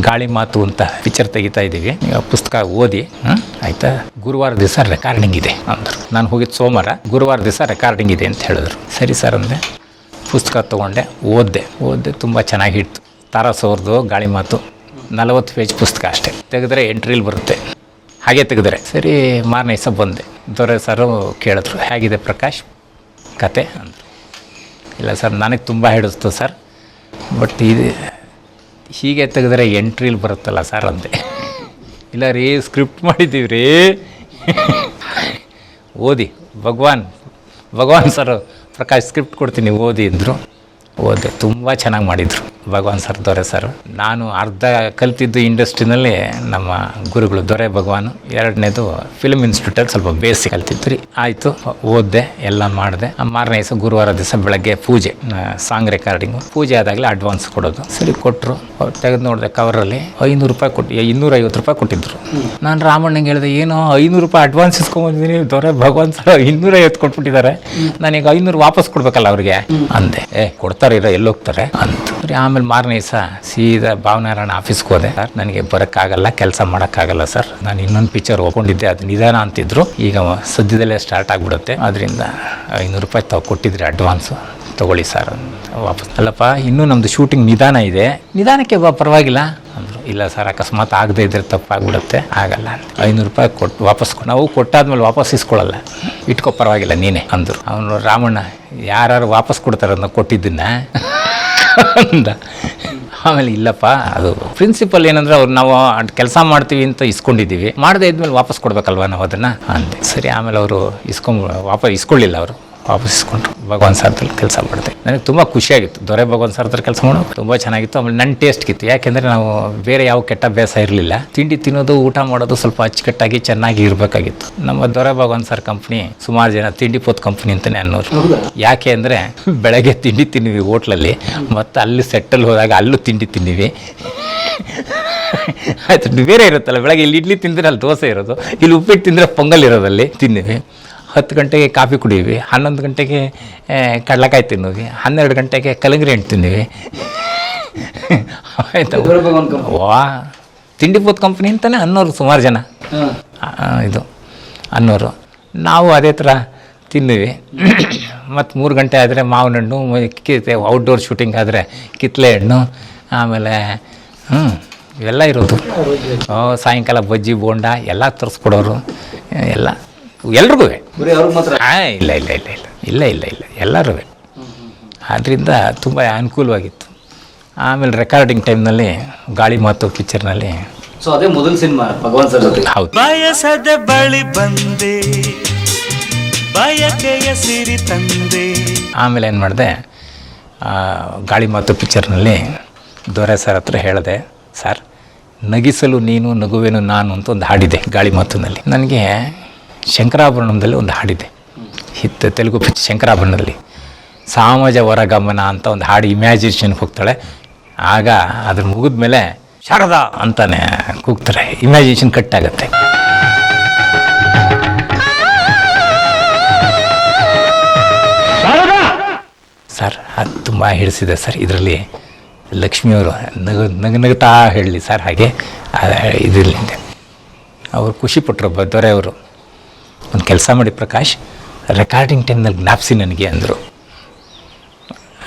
ಗಾಳಿ ಮಾತು ಅಂತ ಪಿಕ್ಚರ್ ತೆಗಿತಾ ಇದ್ದೀವಿ. ಪುಸ್ತಕ ಓದಿ? ಆಯ್ತಾ? ಗುರುವಾರ ದಿವಸ ರೆಕಾರ್ಡಿಂಗ್ ಇದೆ, ಅಂದರು. ನಾನು ಹೋಗಿದ್ದು ಸೋಮವಾರ. ಗುರುವಾರ ದಿವಸ ರೆಕಾರ್ಡಿಂಗ್ ಇದೆ ಅಂತ ಹೇಳಿದ್ರು. ಸರಿ ಸರ್ ಅಂದೆ. ಪುಸ್ತಕ ತೊಗೊಂಡೆ, ಓದಿದೆ. ಓದಿದೆ, ತುಂಬ ಚೆನ್ನಾಗಿ ಇತ್ತು ಗಾಳಿ ಮಾತು. ನಲವತ್ತು ಪೇಜ್ ಪುಸ್ತಕ ಅಷ್ಟೇ. ತೆಗೆದ್ರೆ ಎಂಟ್ರಿಲಿ ಬರುತ್ತೆ. ಹಾಗೆ ತೆಗೆದ್ರೆ. ಸರಿ, ಮಾರನೇ ದಿವಸ ಬಂದೆ. ದೊರೆ ಸರು ಕೇಳಿದ್ರು, ಹೇಗಿದೆ ಪ್ರಕಾಶ್? ಕತೆ ಅಂದರು ಇಲ್ಲ ಸರ್, ನನಗೆ ತುಂಬ ಹಿಡಿಸ್ತು ಸರ್. ಬಟ್ ಇದು ಹೀಗೆ ತೆಗೆದ್ರೆ ಎಂಟ್ರಿಲಿ ಬರುತ್ತಲ್ಲ ಸರ್ ಅಂತೆ. ಇಲ್ಲ ರೀ ಸ್ಕ್ರಿಪ್ಟ್ ಮಾಡಿದ್ದೀವಿ ರೀ. ಓದಿ, ಭಗವಾನ್ ಭಗವಾನ್ ಸರ್ ಪ್ರಕಾಶ್ ಸ್ಕ್ರಿಪ್ಟ್ ಕೊಡ್ತೀನಿ, ಓದಿ ಅಂದರು. ಓದೆ, ತುಂಬ ಚೆನ್ನಾಗಿ ಮಾಡಿದರು. Bhagavan sir Dorai sir. ನಾನು ಅರ್ಧ ಕಲ್ತಿದ್ದು ಇಂಡಸ್ಟ್ರಿನಲ್ಲಿ ನಮ್ಮ ಗುರುಗಳು ದೊರೆ ಭಗವಾನ್. ಎರಡನೇದು ಫಿಲ್ಮ್ ಇನ್ಸ್ಟಿಟ್ಯೂಟಲ್ಲಿ ಸ್ವಲ್ಪ ಬೇಸಿ ಕಲ್ತಿದ್ದು ರೀ. ಆಯಿತು, ಓದಿದೆ, ಎಲ್ಲ ಮಾಡಿದೆ. ಮಾರನೇ ದಿವಸ ಗುರುವಾರ ದಿವಸ ಬೆಳಗ್ಗೆ ಪೂಜೆ ಸಾಂಗ್ ರೆಕಾರ್ಡಿಂಗು ಪೂಜೆ ಆದಾಗಲೇ ಅಡ್ವಾನ್ಸ್ ಕೊಡೋದು. ಸರಿ ಕೊಟ್ಟರು ತೆಗೆದು ನೋಡಿದೆ ಕವರಲ್ಲಿ ಐನೂರು ರೂಪಾಯಿ ಕೊಟ್ಟು ಇನ್ನೂರೈವತ್ತು ರೂಪಾಯಿ ಕೊಟ್ಟಿದ್ರು. ನಾನು ರಾಮಣ್ಣಂಗೆ ಹೇಳಿದೆ, ಏನೋ ಐನೂರು ರೂಪಾಯಿ ಅಡ್ವಾನ್ಸ್ ಇಸ್ಕೊಂಬಂದಿದ್ದೀನಿ ದೊರೆ ಭಗವಾನ್ ಸರ್ ಇನ್ನೂರೈವತ್ತು ಕೊಟ್ಬಿಟ್ಟಿದ್ದಾರೆ. ನಾನೀಗ ಐನೂರು ವಾಪಸ್ ಕೊಡ್ಬೇಕಲ್ಲ ಅವ್ರಿಗೆ. ಅಂದೆ. ಏ, ಕೊಡ್ತಾರೆ, ಇರೋ, ಎಲ್ಲೋಗ್ತಾರೆ. ಅಂತ. ಸರಿ ಆಮೇಲೆ ಮಾರನೇ ದಿವಸ ಸೀದಾ ಭಾವನಾರಾಯಣ ಆಫೀಸ್ಗೆ ಹೋದೆ. ಸರ್, ನನಗೆ ಬರೋಕ್ಕಾಗಲ್ಲ, ಕೆಲಸ ಮಾಡೋಕ್ಕಾಗಲ್ಲ ಸರ್. ನಾನು ಇನ್ನೊಂದು ಪಿಕ್ಚರ್ ಒಪ್ಕೊಂಡಿದ್ದೆ, ಅದು ನಿಧಾನ ಅಂತಿದ್ರು. ಈಗ ಸದ್ಯದಲ್ಲೇ ಸ್ಟಾರ್ಟ್ ಆಗಿಬಿಡುತ್ತೆ. ಅದರಿಂದ ಐನೂರು ರೂಪಾಯಿ ತಾವು ಕೊಟ್ಟಿದ್ರಿ ಅಡ್ವಾನ್ಸು ತಗೊಳ್ಳಿ ಸರ್ ವಾಪಸ್. ಅಲ್ಲಪ್ಪ, ಇನ್ನೂ ನಮ್ಮದು ಶೂಟಿಂಗ್ ನಿಧಾನ ಇದೆ. ನಿಧಾನಕ್ಕೆ ಬಾ, ಪರವಾಗಿಲ್ಲ ಅಂದರು. ಇಲ್ಲ ಸರ್ ಅಕಸ್ಮಾತ್ ಆಗದೆ ಇದ್ರೆ ತಪ್ಪಾಗ್ಬಿಡುತ್ತೆ. ಆಗಲ್ಲ ಅಂತ. ಐನೂರು ರೂಪಾಯಿ ಕೊಟ್ಟು ವಾಪಸ್ ನಾವು ಕೊಟ್ಟಾದ್ಮೇಲೆ ವಾಪಸ್ ಇಸ್ಕೊಳ್ಳಲ್ಲ ಇಟ್ಕೋ ಪರವಾಗಿಲ್ಲ, ನೀನೇ ಅಂದರು. ಅವನು ರಾಮಣ್ಣ ಯಾರು ವಾಪಸ್ ಕೊಡ್ತಾರೆ ಕೊಟ್ಟಿದ್ದನ್ನ ಅಂದ. ಆಮೇಲೆ ಇಲ್ಲಪ್ಪ, ಅದು ಪ್ರಿನ್ಸಿಪಲ್ ಏನಂದ್ರೆ ಅವ್ರು ನಾವು ಕೆಲಸ ಮಾಡ್ತೀವಿ ಅಂತ ಇಸ್ಕೊಂಡಿದ್ದೀವಿ. ಮಾಡದೇ ಇದ್ಮೇಲೆ ವಾಪಸ್ ಕೊಡ್ಬೇಕಲ್ವಾ ನಾವು ಅದನ್ನು? ಅಂದೆ. ಸರಿ, ಆಮೇಲೆ ಅವರು ಇಸ್ಕೊಂಡ್ ವಾಪಸ್ ಇಸ್ಕೊಳ್ಳಿಲ್ಲ ಅವರು. ವಾಪಸ್ ಇಸ್ಕೊಂಡ್ರು ಭಗವಾನ್ ಸಾರ್ದಲ್ಲಿ ಕೆಲಸ ಮಾಡಿದೆ. ನನಗೆ ತುಂಬ ಖುಷಿಯಾಗಿತ್ತು. ದೊರೆ ಭಗವಾನ್ ಸರ್ ಹತ್ರ ಕೆಲಸ ಮಾಡೋದು ತುಂಬ ಚೆನ್ನಾಗಿತ್ತು. ಆಮೇಲೆ ನನ್ನ ಟೇಸ್ಟ್ಗಿತ್ತು ಯಾಕೆಂದರೆ ನಾವು ಬೇರೆ ಯಾವ ಕೆಟ್ಟ ಅಭ್ಯಾಸ ಇರಲಿಲ್ಲ. ತಿಂಡಿ ತಿನ್ನೋದು ಊಟ ಮಾಡೋದು ಸ್ವಲ್ಪ ಅಚ್ಚುಕಟ್ಟಾಗಿ ಚೆನ್ನಾಗಿ ಇರಬೇಕಾಗಿತ್ತು. ನಮ್ಮ ದೊರೆ ಭಗವಾನ್ ಸರ್ ಕಂಪ್ನಿ ಸುಮಾರು ಜನ ತಿಂಡಿ ಪೋತ್ ಕಂಪ್ನಿ ಅಂತಲೇ ಅನ್ನೋರು. ಯಾಕೆ ಅಂದರೆ ಬೆಳಗ್ಗೆ ತಿಂಡಿ ತಿನ್ನಿವಿ ಹೋಟ್ಲಲ್ಲಿ ಮತ್ತು ಅಲ್ಲಿ ಸೆಟ್ಟಲ್ಲಿ ಹೋದಾಗ ಅಲ್ಲೂ ತಿಂಡಿ ತಿನ್ನಿವಿ. ಆಯ್ತು ಬೇರೆ ಇರುತ್ತಲ್ಲ ಬೆಳಗ್ಗೆ ಇಲ್ಲಿ ಇಡ್ಲಿ ತಿಂದರೆ ಅಲ್ಲಿ ದೋಸೆ ಇರೋದು ಇಲ್ಲಿ ಉಪ್ಪಿಟ್ಟು ತಿಂದರೆ ಪೊಂಗಲ್ ಇರೋದಲ್ಲಿ ತಿನ್ನಿವಿ. ಹತ್ತು ಗಂಟೆಗೆ ಕಾಫಿ ಕುಡಿಯುವಿ ಹನ್ನೊಂದು ಗಂಟೆಗೆ ಕಡಲಕಾಯಿ ತಿನ್ನುವಿ ಹನ್ನೆರಡು ಗಂಟೆಗೆ ಕಲಂಗರಿ ಹಣ್ಣು ಆಯ್ತಾ. ಕಂಪನಿ ವಾ. ತಿಂಡಿ ಪೋತ್ ಕಂಪ್ನಿ ಅಂತಲೇ ಅನ್ನೋರು ಸುಮಾರು ಜನ. ಇದು ಅನ್ನೋರು ನಾವು ಅದೇ ಥರ ತಿನ್ನುವಿ. ಮತ್ತು ಮೂರು ಗಂಟೆ ಆದರೆ ಮಾವಿನ ಹಣ್ಣು ಕಿತ್ತೆ ಔಟ್ಡೋರ್ ಶೂಟಿಂಗ್ ಆದರೆ ಕಿತ್ಲೆ ಹಣ್ಣು ಆಮೇಲೆ ಹ್ಞೂ ಇವೆಲ್ಲ ಇರೋದು. ಸಾಯಂಕಾಲ ಬಜ್ಜಿ ಬೋಂಡ ಎಲ್ಲ ತರಿಸ್ಕೊಡೋರು. ಎಲ್ಲ. ಎಲ್ರಿಗೂ ಇಲ್ಲ ಇಲ್ಲ ಇಲ್ಲ ಇಲ್ಲ. ಇಲ್ಲ ಇಲ್ಲ ಇಲ್ಲ. ಎಲ್ಲರೂ ಆದ್ದರಿಂದ ತುಂಬ ಅನುಕೂಲವಾಗಿತ್ತು. ಆಮೇಲೆ ರೆಕಾರ್ಡಿಂಗ್ ಟೈಮ್ನಲ್ಲಿ ಗಾಳಿ ಮಾತು ಪಿಕ್ಚರ್ನಲ್ಲಿ ಸೊ ಅದೇ ಮೊದಲ ಸಿನಿಮಾ ಭಗವಾನ್ ಸರ್ ಜೊತೆ. ಹೌದು. ಬಯಸದ ಬಳಿ ಬಂದೆ ಬಯಕೆಯ ಸಿರಿ ತಂದೆ. ಆಮೇಲೆ ಏನು ಮಾಡಿದೆ ಗಾಳಿ ಮಾತು ಪಿಕ್ಚರ್ನಲ್ಲಿ ದೊರೆ ಸರ್ ಹತ್ರ ಹೇಳಿದೆ ಸರ್ ನಗಿಸಲು ನೀನು ನಗುವೆನು ನಾನು ಅಂತ ಒಂದು ಹಾಡಿದೆ ಗಾಳಿ ಮಾತಿನಲ್ಲಿ. ನನಗೆ ಶಂಕರಾಭರಣದಲ್ಲಿ ಒಂದು ಹಾಡಿದೆ. ಹಿತ್ ತೆಲುಗು ಪಿಚ್ ಶಂಕರಾಭರಣದಲ್ಲಿ. ಸಾಮಜ ವರಗಮನ ಅಂತ ಒಂದು ಹಾಡು ಇಮ್ಯಾಜಿನೇಷನ್ಗೆ ಹೋಗ್ತಾಳೆ. ಆಗ ಅದ್ರ ಮುಗಿದ ಮೇಲೆ ಶಾರದಾ ಅಂತಾನೆ ಕೂಗ್ತಾರೆ. ಇಮ್ಯಾಜಿನೇಷನ್ ಕಟ್ ಆಗುತ್ತೆ. ಸರ್ ಅದು ತುಂಬ ಹಿಡಿಸಿದೆ ಸರ್. ಇದರಲ್ಲಿ ಲಕ್ಷ್ಮಿಯವರು ನಗು ನಗು ನಗುತ್ತಾ ಹೇಳಲಿ ಸರ್ ಹಾಗೆ. ಇದರಲ್ಲಿ. ಅವರು ಖುಷಿಪಟ್ಟರು ಬ ದೊರೆಯವರು. ಒಂದು ಕೆಲಸ ಮಾಡಿ ಪ್ರಕಾಶ್ ರೆಕಾರ್ಡಿಂಗ್ ಟೈಮ್ನಲ್ಲಿ ಜ್ಞಾಪಿಸಿ ನನಗೆ ಅಂದರು.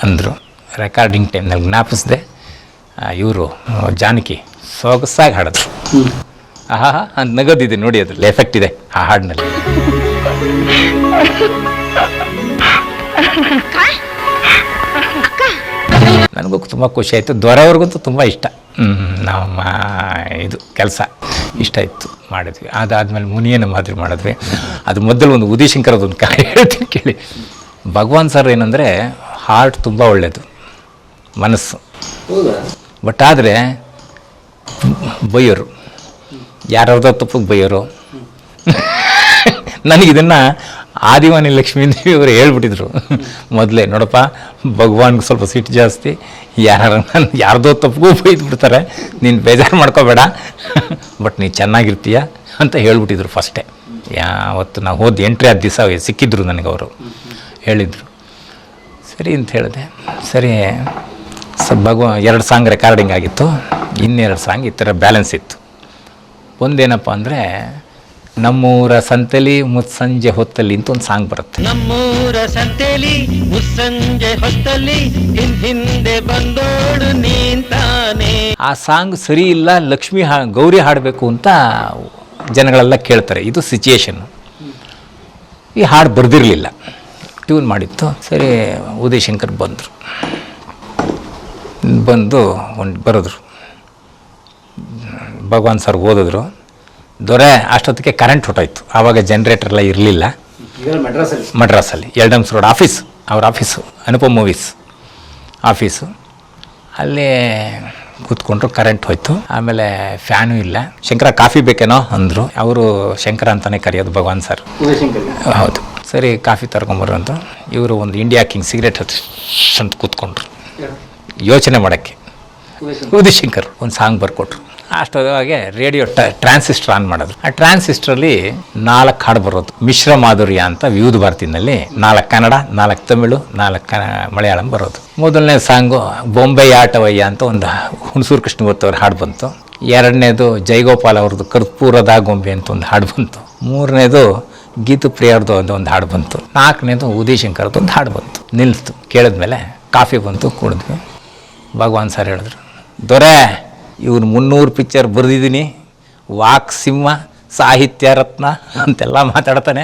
ಅಂದರು. ರೆಕಾರ್ಡಿಂಗ್ ಟೈಮ್ನಲ್ಲಿ ಜ್ಞಾಪಿಸಿದೆ ಇವರು ಜಾನಕಿ ಸೊಗಸಾಗಿ ಹಾಡಿದ್ರು. ಆಹಾ ಅಂತ ನಗೋದಿದೆ ನೋಡಿ ಅದ್ರಲ್ಲಿ ಎಫೆಕ್ಟ್ ಇದೆ ಆ ಹಾಡಿನಲ್ಲಿ. ನನಗೂ ತುಂಬ ಖುಷಿ ಆಯಿತು. ದೊರೆಯವ್ರಿಗಂತೂ ತುಂಬ ಇಷ್ಟ. ನಮ್ಮ ಇದು, ಕೆಲಸ. ಇಷ್ಟ ಇತ್ತು, ಮಾಡಿದ್ವಿ. ಅದಾದಮೇಲೆ ಮುನಿಯನ್ನು ಮಾದರಿ ಮಾಡಿದ್ವಿ. ಅದು ಮೊದಲು ಒಂದು ಉದಿಶಂಕರದ ಒಂದು ಕಾರ್ಯ ಹೇಳ್ತೀನಿ ಕೇಳಿ. ಭಗವಾನ್ ಸರ್ ಏನಂದರೆ ಹಾರ್ಟ್ ತುಂಬ ಒಳ್ಳೆಯದು ಮನಸ್ಸು. ಬಟ್ ಆದರೆ, ಬೈಯೋರು. ಯಾರ್ಯಾರ್ದೋ ತಪ್ಪಿಗೆ ಬೈಯೋರು? ನನಗಿದನ್ನು ಆದಿವಾನಿ ಲಕ್ಷ್ಮೀ ಅವರು ಹೇಳ್ಬಿಟ್ಟಿದ್ರು. ಮೊದಲೇ, ನೋಡಪ್ಪ, ಭಗವಾನ್ಗೆ ಸ್ವಲ್ಪ ಸಿಟ್ಟು ಜಾಸ್ತಿ ಯಾರ ಯಾರ್ದೋ ತಪ್ಪಿಗೂ ಬೈದು ಬಿಡ್ತಾರೆ ನೀನು ಬೇಜಾರು ಮಾಡ್ಕೋಬೇಡ. ಬಟ್ ನೀನು ಚೆನ್ನಾಗಿರ್ತೀಯ ಅಂತ ಹೇಳ್ಬಿಟ್ಟಿದ್ರು ಫಸ್ಟೇ. ಯಾವತ್ತು ನಾವು ಹೋದ ಎಂಟ್ರಿ ಹತ್ತು ದಿವಸ ಸಿಕ್ಕಿದ್ರು ನನಗೆ ಅವರು. ಹೇಳಿದರು. ಸರಿ ಅಂತ ಹೇಳಿದೆ. ಸರಿ, ಸ ಭಗವ, ಎರಡು ಸಾಂಗ್ ರೆಕಾರ್ಡಿಂಗ್ ಆಗಿತ್ತು. ಇನ್ನೆರಡು ಸಾಂಗ್ ಈ ಥರ ಬ್ಯಾಲೆನ್ಸ್ ಇತ್ತು. ಒಂದೇನಪ್ಪ ಅಂದರೆ ನಮ್ಮೂರ ಸಂತೆಲಿ ಮುತ್ಸಂಜೆ ಹೊತ್ತಲ್ಲಿ ಅಂತ ಒಂದು ಸಾಂಗ್ ಬರುತ್ತೆ. ನಮ್ಮೂರ ಸಂತೆಲಿ ಮುತ್ಸಂಜೆ ಹೊತ್ತಲ್ಲಿ ಹಿಂದ್ ಬಂದೋಡು ನೀಂತಾನೆ ಆ ಸಾಂಗ್ ಸರಿ ಇಲ್ಲ ಲಕ್ಷ್ಮಿ ಹಾ ಗೌರಿ ಹಾಡಬೇಕು ಅಂತ ಜನಗಳೆಲ್ಲ ಕೇಳ್ತಾರೆ ಇದು ಸಿಚುಯೇಷನ್ ಈ ಹಾಡು ಬರೆದಿರಲಿಲ್ಲ. ಟ್ಯೂನ್ ಮಾಡಿತ್ತು ಸರಿ ಉದಯ್ ಶಂಕರ್ ಬಂದರು. ಬಂದು ಒಂದು ಬರೆದ್ರು. ಭಗವಾನ್ ಸರ್ ಓದಿದ್ರು. ದೊರೆ ಅಷ್ಟೊತ್ತಿಗೆ ಕರೆಂಟ್ ಹೊಟ್ಟೋಯ್ತು ಆವಾಗ ಜನ್ರೇಟರ್ ಎಲ್ಲ ಇರಲಿಲ್ಲ. ಮೆಡ್ರಾಸಲ್ಲಿ? ಮಡ್ರಾಸಲ್ಲಿ ಎಲ್ಡಮ್ಸ್ ರೋಡ್ ಆಫೀಸ್ ಅವ್ರ ಆಫೀಸು ಅನುಪಮ್ ಮೂವೀಸ್ ಆಫೀಸು ಅಲ್ಲಿ ಕೂತ್ಕೊಂಡ್ರು ಕರೆಂಟ್ ಹೋಯ್ತು. ಆಮೇಲೆ ಫ್ಯಾನು ಇಲ್ಲ. ಶಂಕರ ಕಾಫಿ ಬೇಕೇನೋ ಅಂದರು. ಅವರು ಶಂಕರ ಅಂತಲೇ ಕರೆಯೋದು ಭಗವಾನ್ ಸರ್ ಹೌದು. ಸರಿ ಕಾಫಿ ತರ್ಕೊಂಬರು ಅಂತ. ಇವರು ಒಂದು ಇಂಡಿಯಾ ಕಿಂಗ್ ಸಿಗರೇಟ್ ಅಂತ ಕೂತ್ಕೊಂಡ್ರು. ಯೋಚನೆ ಮಾಡೋಕ್ಕೆ. ಉದಿಶಂಕರ್ ಒಂದು ಸಾಂಗ್ ಬರ್ಕೊಟ್ರು. ಅಷ್ಟೊಳಗೆ ರೇಡಿಯೋ ಟ್ರಾನ್ಸಿಸ್ಟರ್ ಆನ್ ಮಾಡೋದು. ಆ ಟ್ರಾನ್ಸಿಸ್ಟ್ರಲ್ಲಿ ನಾಲ್ಕು ಹಾಡು ಬರೋದು. ಮಿಶ್ರ ಮಾಧುರ್ಯ ಅಂತ ವಿವಿಧ ಭಾರತಿನಲ್ಲಿ ನಾಲ್ಕು ಕನ್ನಡ, ನಾಲ್ಕು ತಮಿಳು, ನಾಲ್ಕು ಮಲಯಾಳಂ ಬರೋದು. ಮೊದಲನೇ ಸಾಂಗು ಬೊಂಬೆ ಆಟವಯ್ಯ ಅಂತ ಒಂದು ಹುಣಸೂರು ಕೃಷ್ಣಮೂರ್ತಿ ಹಾಡು ಬಂತು. ಎರಡನೇದು ಜೈಗೋಪಾಲ್ ಅವ್ರದ್ದು ಕರ್ಪೂರದ ಗೊಂಬೆ ಅಂತ ಒಂದು ಹಾಡು ಬಂತು. ಮೂರನೇದು ಗೀತು ಪ್ರಿಯರ್ದು ಅಂತ ಒಂದು ಹಾಡು ಬಂತು. ನಾಲ್ಕನೇದು ಉದಯಶಂಕರ್ದು ಒಂದು ಹಾಡು ಬಂತು. ನಿಲ್ತು. ಕೇಳಿದ್ಮೇಲೆ ಕಾಫಿ ಬಂತು, ಕುಡಿದ್ವಿ. ಭಗವಾನ್ ಸರ್ ಹೇಳಿದ್ರು, ದೊರೆ ಇವ್ನು ಮುನ್ನೂರು ಪಿಕ್ಚರ್ ಬರೆದಿದ್ದೀನಿ ವಾಕ್ ಸಿಂಹ, ಸಾಹಿತ್ಯ ರತ್ನ ಅಂತೆಲ್ಲ ಮಾತಾಡ್ತಾನೆ.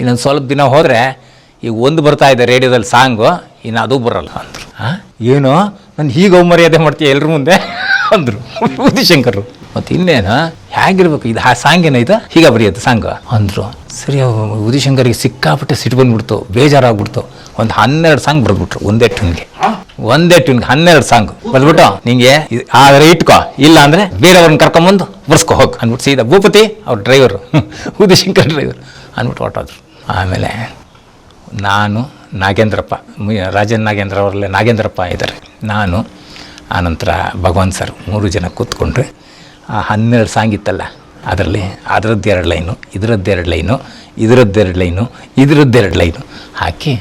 ಇನ್ನೊಂದು ಸ್ವಲ್ಪ ದಿನ ಹೋದರೆ ಈಗ ಒಂದು ಬರ್ತಾ ಇದೆ ರೇಡಿಯೋದಲ್ಲಿ ಸಾಂಗು, ಇನ್ನು ಅದು ಬರಲ್ಲ ಅಂದರು. ಹಾಂ ಏನು? ನಾನು ಹೀಗೆ ಮರ್ಯಾದೆ ಮಾಡ್ತೀಯ ಎಲ್ಲರ ಮುಂದೆ? ಅಂದರು. ಉದಿಶಂಕರು ಮತ್ತು ಇನ್ನೇನು? ಹೇಗಿರ್ಬೇಕು? ಇದು ಆ ಸಾಂಗ್ ಏನಾಯ್ತು? ಹೀಗೆ ಬರೆಯೋದು ಸಾಂಗ್. ಅಂದರು. ಸರಿ ಉದಿಶಂಕರಿಗೆ ಸಿಕ್ಕಾಪಟ್ಟೆ ಸಿಟ್ಟು ಬಂದ್ಬಿಡ್ತು, ಬೇಜಾರಾಗ್ಬಿಡ್ತು. ಒಂದು ಹನ್ನೆರಡು ಸಾಂಗ್ ಬರೆದ್ಬಿಟ್ರು ಒಂದೇ ಟ್ಯೂನ್ಗೆ ಒಂದೇ ಟ್ಯೂನ್ಗೆ ಹನ್ನೆರಡು ಸಾಂಗ್ ಬಂದ್ಬಿಟ್ಟು ನಿಂಗೆ ಆದ್ರೆ ಇಟ್ಕೋ. ಇಲ್ಲ ಅಂದ್ರೆ ಬೇರೆಯವ್ರನ್ನ ಕರ್ಕೊಂಬಂದು ಬರ್ಸ್ಕೊ ಹೋಗಿ. ಅಂದ್ಬಿಟ್ಟು ಸೀದಾ ಭೂಪತಿ ಅವ್ರ ಡ್ರೈವರು ಉದಯಶಂಕರ್ ಡ್ರೈವರ್ ಅಂದ್ಬಿಟ್ಟು ಹೊರಟೋದ್ರು. ಆಮೇಲೆ ನಾನು ನಾಗೇಂದ್ರಪ್ಪ ರಾಜನ್ ನಾಗೇಂದ್ರ ಅವರಲ್ಲೇ ನಾಗೇಂದ್ರಪ್ಪ ಇದ್ದಾರೆ. ನಾನು ಆನಂತರ ಭಗವಾನ್ ಸರ್ ಮೂರು ಜನ ಕೂತ್ಕೊಂಡ್ರೆ ಆ ಹನ್ನೆರಡು ಸಾಂಗ್ ಇತ್ತಲ್ಲ, ಅದರಲ್ಲಿ ಅದರದ್ದು ಎರಡು ಲೈನು, ಇದರದ್ದು ಎರಡು ಲೈನು, ಇದರದ್ದು ಎರಡು ಲೈನು, ಇದರದ್ದು ಲೈನು ಹಾಕಿ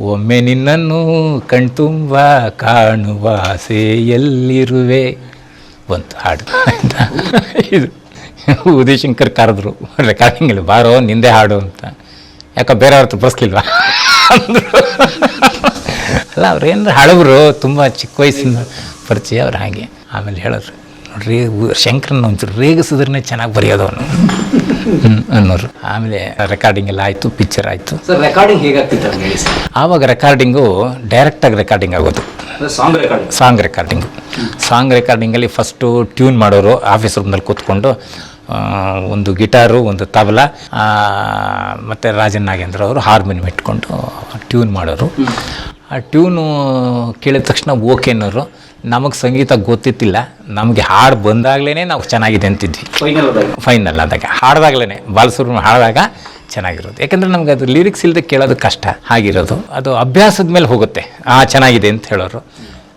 ಒಮ್ಮೆ ನಿನ್ನನ್ನು ಕಣ್ತುಂಬ ಕಾಣುವ ಆಸೆಯಲ್ಲಿರುವೆ. ಬಂತು, ಹಾಡು. ಅಂತ. ಇದು ಉದಯಶಂಕರ್ ಕರೆದ್ರು. ರೆಕಾರ್ಡಿಂಗಲ್ಲಿ ಬಾರೋ, ನಿಂದೆ ಹಾಡು ಅಂತ. ಯಾಕೆ ಬೇರೆ ಅವ್ರ ಬರ್ಸ್ಲಿಲ್ವಾ? ಅಂದ್ರು. ಅಲ್ಲ ಅವ್ರು ಏನಾರು ಹಳಬ್ರು ತುಂಬ ಚಿಕ್ಕ ವಯಸ್ಸಿನ ಪರಿಚಯ ಅವ್ರು ಹಾಗೆ. ಆಮೇಲೆ ಹೇಳಿದ್ರು ನೋಡ್ರಿ ಉ- ಶಂಕರನ್ನ ಒಂಚೂರು ರೇಗಿಸಿದ್ರೆ ಚೆನ್ನಾಗಿ ಬರೆಯೋದು ಅವನು. ಅನ್ನೋರು. ಆಮೇಲೆ ರೆಕಾರ್ಡಿಂಗ್ ಎಲ್ಲ ಆಯಿತು ಪಿಕ್ಚರ್ ಆಯಿತು. ಸರ್ ರೆಕಾರ್ಡಿಂಗ್ ಹೇಗಾಗ್ತಿತ್ತು ಆವಾಗ ರೆಕಾರ್ಡಿಂಗು ಡೈರೆಕ್ಟಾಗಿ ರೆಕಾರ್ಡಿಂಗ್ ಆಗೋದು. Song recording song recording song ರೆಕಾರ್ಡಿಂಗಲ್ಲಿ first tune ಮಾಡೋರು ಆಫೀಸ್ ರೂಮ್ನಲ್ಲಿ ಕೂತ್ಕೊಂಡು ಒಂದು ಗಿಟಾರು ಒಂದು ತಬಲ ಮತ್ತು ರಾಜನ್ ನಾಗೇಂದ್ರ ಅವರು ಹಾರ್ಮೋನಿಯಂ ಇಟ್ಕೊಂಡು ಟ್ಯೂನ್ ಮಾಡೋರು. ಆ ಟ್ಯೂನು ಕೇಳಿದ ತಕ್ಷಣ ಓಕೆ ಅನ್ನೋರು. ನಮಗೆ ಸಂಗೀತ ಗೊತ್ತಿತ್ತಿಲ್ಲ ನಮಗೆ ಹಾಡು ಬಂದಾಗಲೇ ನಾವು ಚೆನ್ನಾಗಿದೆ ಅಂತಿದ್ವಿ. ಫೈನಲ್ ಆದಾಗ. ಹಾಡ್ದಾಗ್ಲೇ ಬಾಲಸುಬ್ರಹ್ಮಣ್ಯ ಹಾಡಿದಾಗ ಚೆನ್ನಾಗಿರೋದು. ಯಾಕಂದರೆ ನಮ್ಗೆ ಅದು ಲಿರಿಕ್ಸ್ ಇಲ್ಲದೆ ಕೇಳೋದು ಕಷ್ಟ ಆಗಿರೋದು ಅದು ಅಭ್ಯಾಸದ ಮೇಲೆ ಹೋಗುತ್ತೆ. ಆ ಚೆನ್ನಾಗಿದೆ ಅಂತ ಹೇಳೋರು.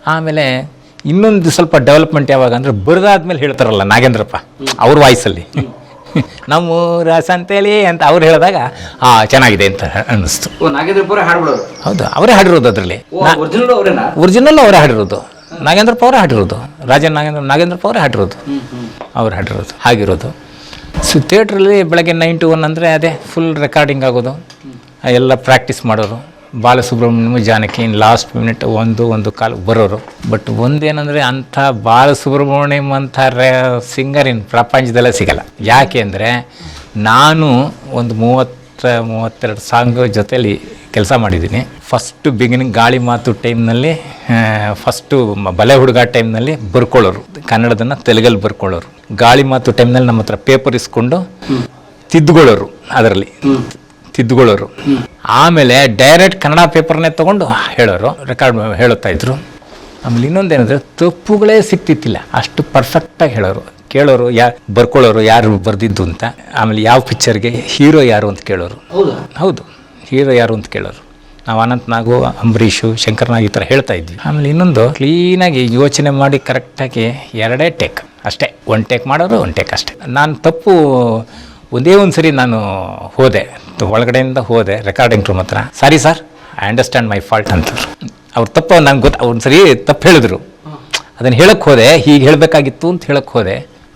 ಆಮೇಲೆ ಇನ್ನೊಂದು ಸ್ವಲ್ಪ ಡೆವಲಪ್ಮೆಂಟ್ ಯಾವಾಗ ಅಂದರೆ ಬರೆದಾದ್ಮೇಲೆ ಹೇಳ್ತಾರಲ್ಲ ನಾಗೇಂದ್ರಪ್ಪ ಅವ್ರ ವಾಯ್ಸಲ್ಲಿ. ನಮ್ಮ ರಸ ಅಂತೇಳಿ ಅಂತ ಅವ್ರು ಹೇಳಿದಾಗ ಆ ಚೆನ್ನಾಗಿದೆ ಅಂತ ಅನ್ನಿಸ್ತು. ಹೌದು ಅವರೇ ಹಾಡಿರೋದು ಅದರಲ್ಲಿ. ಒರಿಜಿನಲ್ ಅವರೇ ಹಾಡಿರೋದು. ನಾಗೇಂದ್ರಪ್ಪ ಅವರೇ ಹಾಡಿರೋದು. ರಾಜ ನಾಗೇಂದ್ರ ನಾಗೇಂದ್ರಪ್ಪ ಅವರೇ ಹಾಡಿರೋದು. ಅವ್ರು ಹಾಡಿರೋದು. ಹಾಗಿರೋದು. ಸೊ ಥಿಯೇಟ್ರಲ್ಲಿ ಬೆಳಗ್ಗೆ ನೈನ್ ಟು ಒನ್ ಅಂದರೆ ಅದೇ ಫುಲ್ ರೆಕಾರ್ಡಿಂಗ್ ಆಗೋದು. ಎಲ್ಲ ಪ್ರಾಕ್ಟೀಸ್ ಮಾಡೋರು. Balasubrahmanyam Janaki in last minute ಒಂದು ಒಂದು ಕಾಲು ಬರೋರು. ಬಟ್ ಒಂದೇನಂದರೆ ಅಂಥ ಬಾಲಸುಬ್ರಹ್ಮಣ್ಯಂ ಅಂತ ರೇ ಸಿಂಗರ್ ಇನ್ ಪ್ರಪಂಚದಲ್ಲೇ ಸಿಗಲ್ಲ. ಯಾಕೆ ಅಂದರೆ ನಾನು ಒಂದು ಮೂವತ್ತ ಮೂವತ್ತೆರಡು ಸಾಂಗ್ ಜೊತೆಲಿ ಕೆಲಸ ಮಾಡಿದ್ದೀನಿ. ಫಸ್ಟ್ ಬಿಗಿನಿಂಗ್ ಗಾಳಿ ಮಾತು ಟೈಮ್ನಲ್ಲಿ ಫಸ್ಟು ಬಲೆ ಹುಡುಗ ಟೈಮ್ನಲ್ಲಿ ಬರ್ಕೊಳ್ಳೋರು. ಕನ್ನಡದನ್ನು ತೆಲುಗಲ್ಲಿ ಬರ್ಕೊಳ್ಳೋರು. ಗಾಳಿ ಮಾತು ಟೈಮ್ನಲ್ಲಿ ನಮ್ಮ ಹತ್ರ ಪೇಪರ್ ಇಸ್ಕೊಂಡು ತಿದ್ದುಕೊಳ್ಳೋರು ಅದರಲ್ಲಿ. ತಿದ್ದುಕೊಳ್ಳೋರು. ಆಮೇಲೆ ಡೈರೆಕ್ಟ್ ಕನ್ನಡ ಪೇಪರ್ನೇ ತೊಗೊಂಡು ಹೇಳೋರು ರೆಕಾರ್ಡ್ ಹೇಳುತ್ತಾ ಇದ್ರು. ಆಮೇಲೆ ಇನ್ನೊಂದೇನಂದರೆ ತಪ್ಪುಗಳೇ ಸಿಕ್ತಿತ್ತಿಲ್ಲ ಅಷ್ಟು ಪರ್ಫೆಕ್ಟಾಗಿ ಹೇಳೋರು. ಕೇಳೋರು ಯಾ ಬರ್ಕೊಳ್ಳೋರು ಯಾರು ಬರೆದಿದ್ದು ಅಂತ. ಆಮೇಲೆ ಯಾವ ಪಿಕ್ಚರ್ಗೆ ಹೀರೋ ಯಾರು ಅಂತ ಕೇಳೋರು. ಹೌದಾ? ಹೌದು. ಹೀರೋ ಯಾರು ಅಂತ ಕೇಳೋರು? ನಾವು ಅನಂತ್ ನಾಗು ಅಂಬರೀಷು ಶಂಕರ್ನಾಗ್ ಈ ಥರ ಹೇಳ್ತಾ ಇದ್ವಿ. ಆಮೇಲೆ ಇನ್ನೊಂದು ಕ್ಲೀನಾಗಿ ಯೋಚನೆ ಮಾಡಿ ಕರೆಕ್ಟಾಗಿ ಎರಡೇ ಟೇಕ್. ಅಷ್ಟೇ ಒನ್ ಟೇಕ್ ಮಾಡೋರು ಒನ್ ಟೇಕ್ ಅಷ್ಟೇ. ನಾನು ತಪ್ಪು ಒಂದೇ ಒಂದು ಸರಿ ನಾನು ಹೋದೆ ಒಳಗಡೆಯಿಂದ ಹೋದೆ ರೆಕಾರ್ಡಿಂಗ್ ರೂಮ್ ಹತ್ರ. Sorry sir I understand my fault ಅಂತ ಅವ್ರ ತಪ್ಪು ನಂಗೆ ಗೊತ್ತು ಒಂದು ಸರಿ ತಪ್ಪು ಹೇಳಿದ್ರು. ಅದನ್ನು ಹೇಳಕ್ಕೆ ಹೋದೆ ಹೀಗೆ ಹೇಳಬೇಕಾಗಿತ್ತು ಅಂತ ಹೇಳಕ್ಕೆ ಹೋದೆ.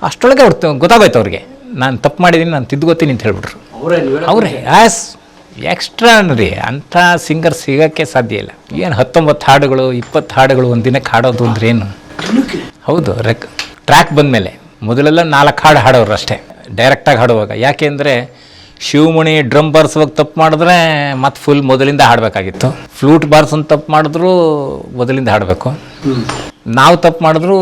ಅಷ್ಟೊಳಗೆ ಅವ್ರು ಗೊತ್ತಾಗೋಯ್ತು ಅವ್ರಿಗೆ. ನಾನು ತಪ್ಪು ಮಾಡಿದ್ದೀನಿ ನಾನು ತಿದ್ದುಗೋತೀನಿ ಅಂತ ಹೇಳ್ಬಿಟ್ರು. ಅವರೇ ಅವರೇ ಆಸ್ ಎಕ್ಸ್ಟ್ರಾನರಿ ಅಂಥ ಸಿಂಗರ್ ಸಿಗೋಕ್ಕೆ ಸಾಧ್ಯ ಇಲ್ಲ. ಏನು ಹತ್ತೊಂಬತ್ತು ಹಾಡುಗಳು, ಇಪ್ಪತ್ತು ಹಾಡುಗಳು ಒಂದು ದಿನಕ್ಕೆ ಹಾಡೋದು ಅಂದ್ರೆ ಏನು? ಹೌದು ರೆಕ್ ಟ್ರ್ಯಾಕ್ ಬಂದಮೇಲೆ ಮೊದಲೆಲ್ಲ ನಾಲ್ಕು ಹಾಡು ಹಾಡೋರು ಅಷ್ಟೇ. ಡೈರೆಕ್ಟಾಗಿ ಹಾಡುವಾಗ. ಯಾಕೆಂದರೆ ಶಿವಮಣಿ ಡ್ರಮ್ ಬಾರಿಸುವಾಗ ತಪ್ಪು ಮಾಡಿದ್ರೆ ಮತ್ತೆ ಫುಲ್ ಮೊದಲಿಂದ ಹಾಡಬೇಕಾಗಿತ್ತು. ಫ್ಲೂಟ್ ಬಾರಿಸೋನ್ ತಪ್ಪು ಮಾಡಿದ್ರು ಮೊದಲಿಂದ ಹಾಡಬೇಕು. ನಾವು ತಪ್ಪು ಮಾಡಿದ್ರು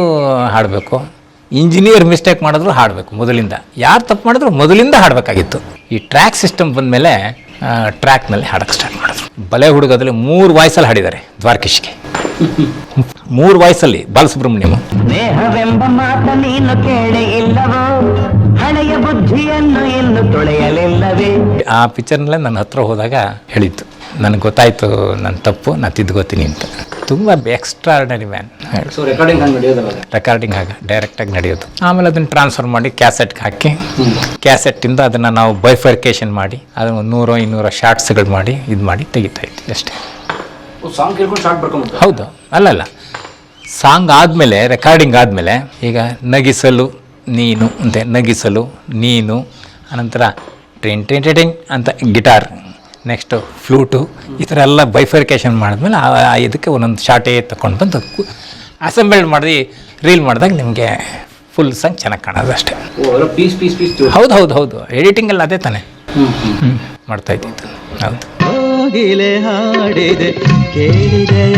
ಹಾಡಬೇಕು. ಇಂಜಿನಿಯರ್ ಮಿಸ್ಟೇಕ್ ಮಾಡಿದ್ರು ಹಾಡಬೇಕು ಮೊದಲಿಂದ. ಯಾರು ತಪ್ಪು ಮಾಡಿದ್ರು ಮೊದಲಿಂದ ಹಾಡಬೇಕಾಗಿತ್ತು. ಈ ಟ್ರ್ಯಾಕ್ ಸಿಸ್ಟಮ್ ಬಂದಮೇಲೆ ಟ್ರ್ಯಾಕ್ನಲ್ಲಿ ಹಾಡಕ್ಕೆ ಸ್ಟಾರ್ಟ್ ಮಾಡಿದ್ರು. ಬಲೆ ಹುಡುಗದಲ್ಲಿ ಮೂರು ವಾಯ್ಸಲ್ಲಿ ಹಾಡಿದ್ದಾರೆ ದ್ವಾರಕೀಶ್ಗೆ. ಮೂರು ವಾಯ್ಸಲ್ಲಿ ಬಾಲಸುಬ್ರಹ್ಮಣ್ಯಮ್ ದೇಹವೆಂಬ ಮಾತ ನೀನು ಕೇಳಿ ಇಲ್ಲವೋ? ಹಳೆಯ ಬುದ್ಧಿಯನ್ನು ಇನ್ನು ತೊಳೆಯಲಿಲ್ಲವೇ? ಆ ಪಿಕ್ಚರ್ನಲ್ಲೇ ನನ್ನ ಹತ್ರ ಹೋದಾಗ ಹೇಳಿದ್ದು. ನನಗೆ ಗೊತ್ತಾಯಿತು ನನ್ನ ತಪ್ಪು ನಾನು ತಿದ್ಕೋತೀನಿ ಅಂತ. ತುಂಬ ಎಕ್ಸ್ಟ್ರಾರ್ಡನರಿ ಮ್ಯಾನ್ ಸೊ ರೆಕಾರ್ಡಿಂಗ್ ಹಾಗೆ ನಡೆಯೋದಲ್ಲ ರೆಕಾರ್ಡಿಂಗ್ ಆಗ ಡೈರೆಕ್ಟಾಗಿ ನಡೆಯೋದು. ಆಮೇಲೆ ಅದನ್ನು ಟ್ರಾನ್ಸ್ಫರ್ ಮಾಡಿ ಕ್ಯಾಸೆಟ್ಗೆ ಹಾಕಿ ಕ್ಯಾಸೆಟ್ಟಿಂದ ಅದನ್ನು ನಾವು ಬೈಫರ್ಕೇಶನ್ ಮಾಡಿ ಅದನ್ನು ಒಂದು ನೂರೋ ಇನ್ನೂರೋ ಶಾರ್ಟ್ಸ್ಗಳು ಮಾಡಿ ಇದು ಮಾಡಿ ತೆಗಿತಾ ಇದ್ವಿ ಅಷ್ಟೇ. ಸಾಂಗ್ ಕೇಳ್ಕೊಂಡು ಶಾರ್ಟ್ ಬರ್ಕೊಂಬಿಟ್ಟು ಹೌದು. ಅಲ್ಲಲ್ಲ ಸಾಂಗ್ ಆದಮೇಲೆ ರೆಕಾರ್ಡಿಂಗ್ ಆದಮೇಲೆ ಈಗ ನಗಿಸಲು ನೀನು ಅಂತೆ ನಗಿಸಲು ನೀನು ಅನಂತರ ಟ್ರೆಂಟ್ ಟ್ರೆಂಟ್ ಅಂತ ಗಿಟಾರ್ ನೆಕ್ಸ್ಟು ಫ್ಲೂಟು ಈ ಥರ ಎಲ್ಲ ಬೈಫರ್ಕೇಷನ್ ಮಾಡಿದ್ಮೇಲೆ ಆ ಇದಕ್ಕೆ ಒಂದೊಂದು ಶಾರ್ಟೇ ತಗೊಂಡು ಬಂದು ಅಸೆಂಬಲ್ ಮಾಡಿ ರೀಲ್ ಮಾಡಿದಾಗ ನಿಮಗೆ ಫುಲ್ ಸಂಗ್ ಚೆನ್ನಾಗಿ ಕಾಣೋದು ಅಷ್ಟೇ. ಪೀಸ್ ಪೀಸ್ ಪೀಸ್ ಹೌದು ಹೌದು ಹೌದು. ಎಡಿಟಿಂಗಲ್ಲಿ ಅದೇ ತಾನೆ. ಹ್ಞೂ ಮಾಡ್ತಾ ಇದ್ದೀನಿ ಹೌದು. ಹಾಡಿದೆ ಕೇಳಿದೆಯ?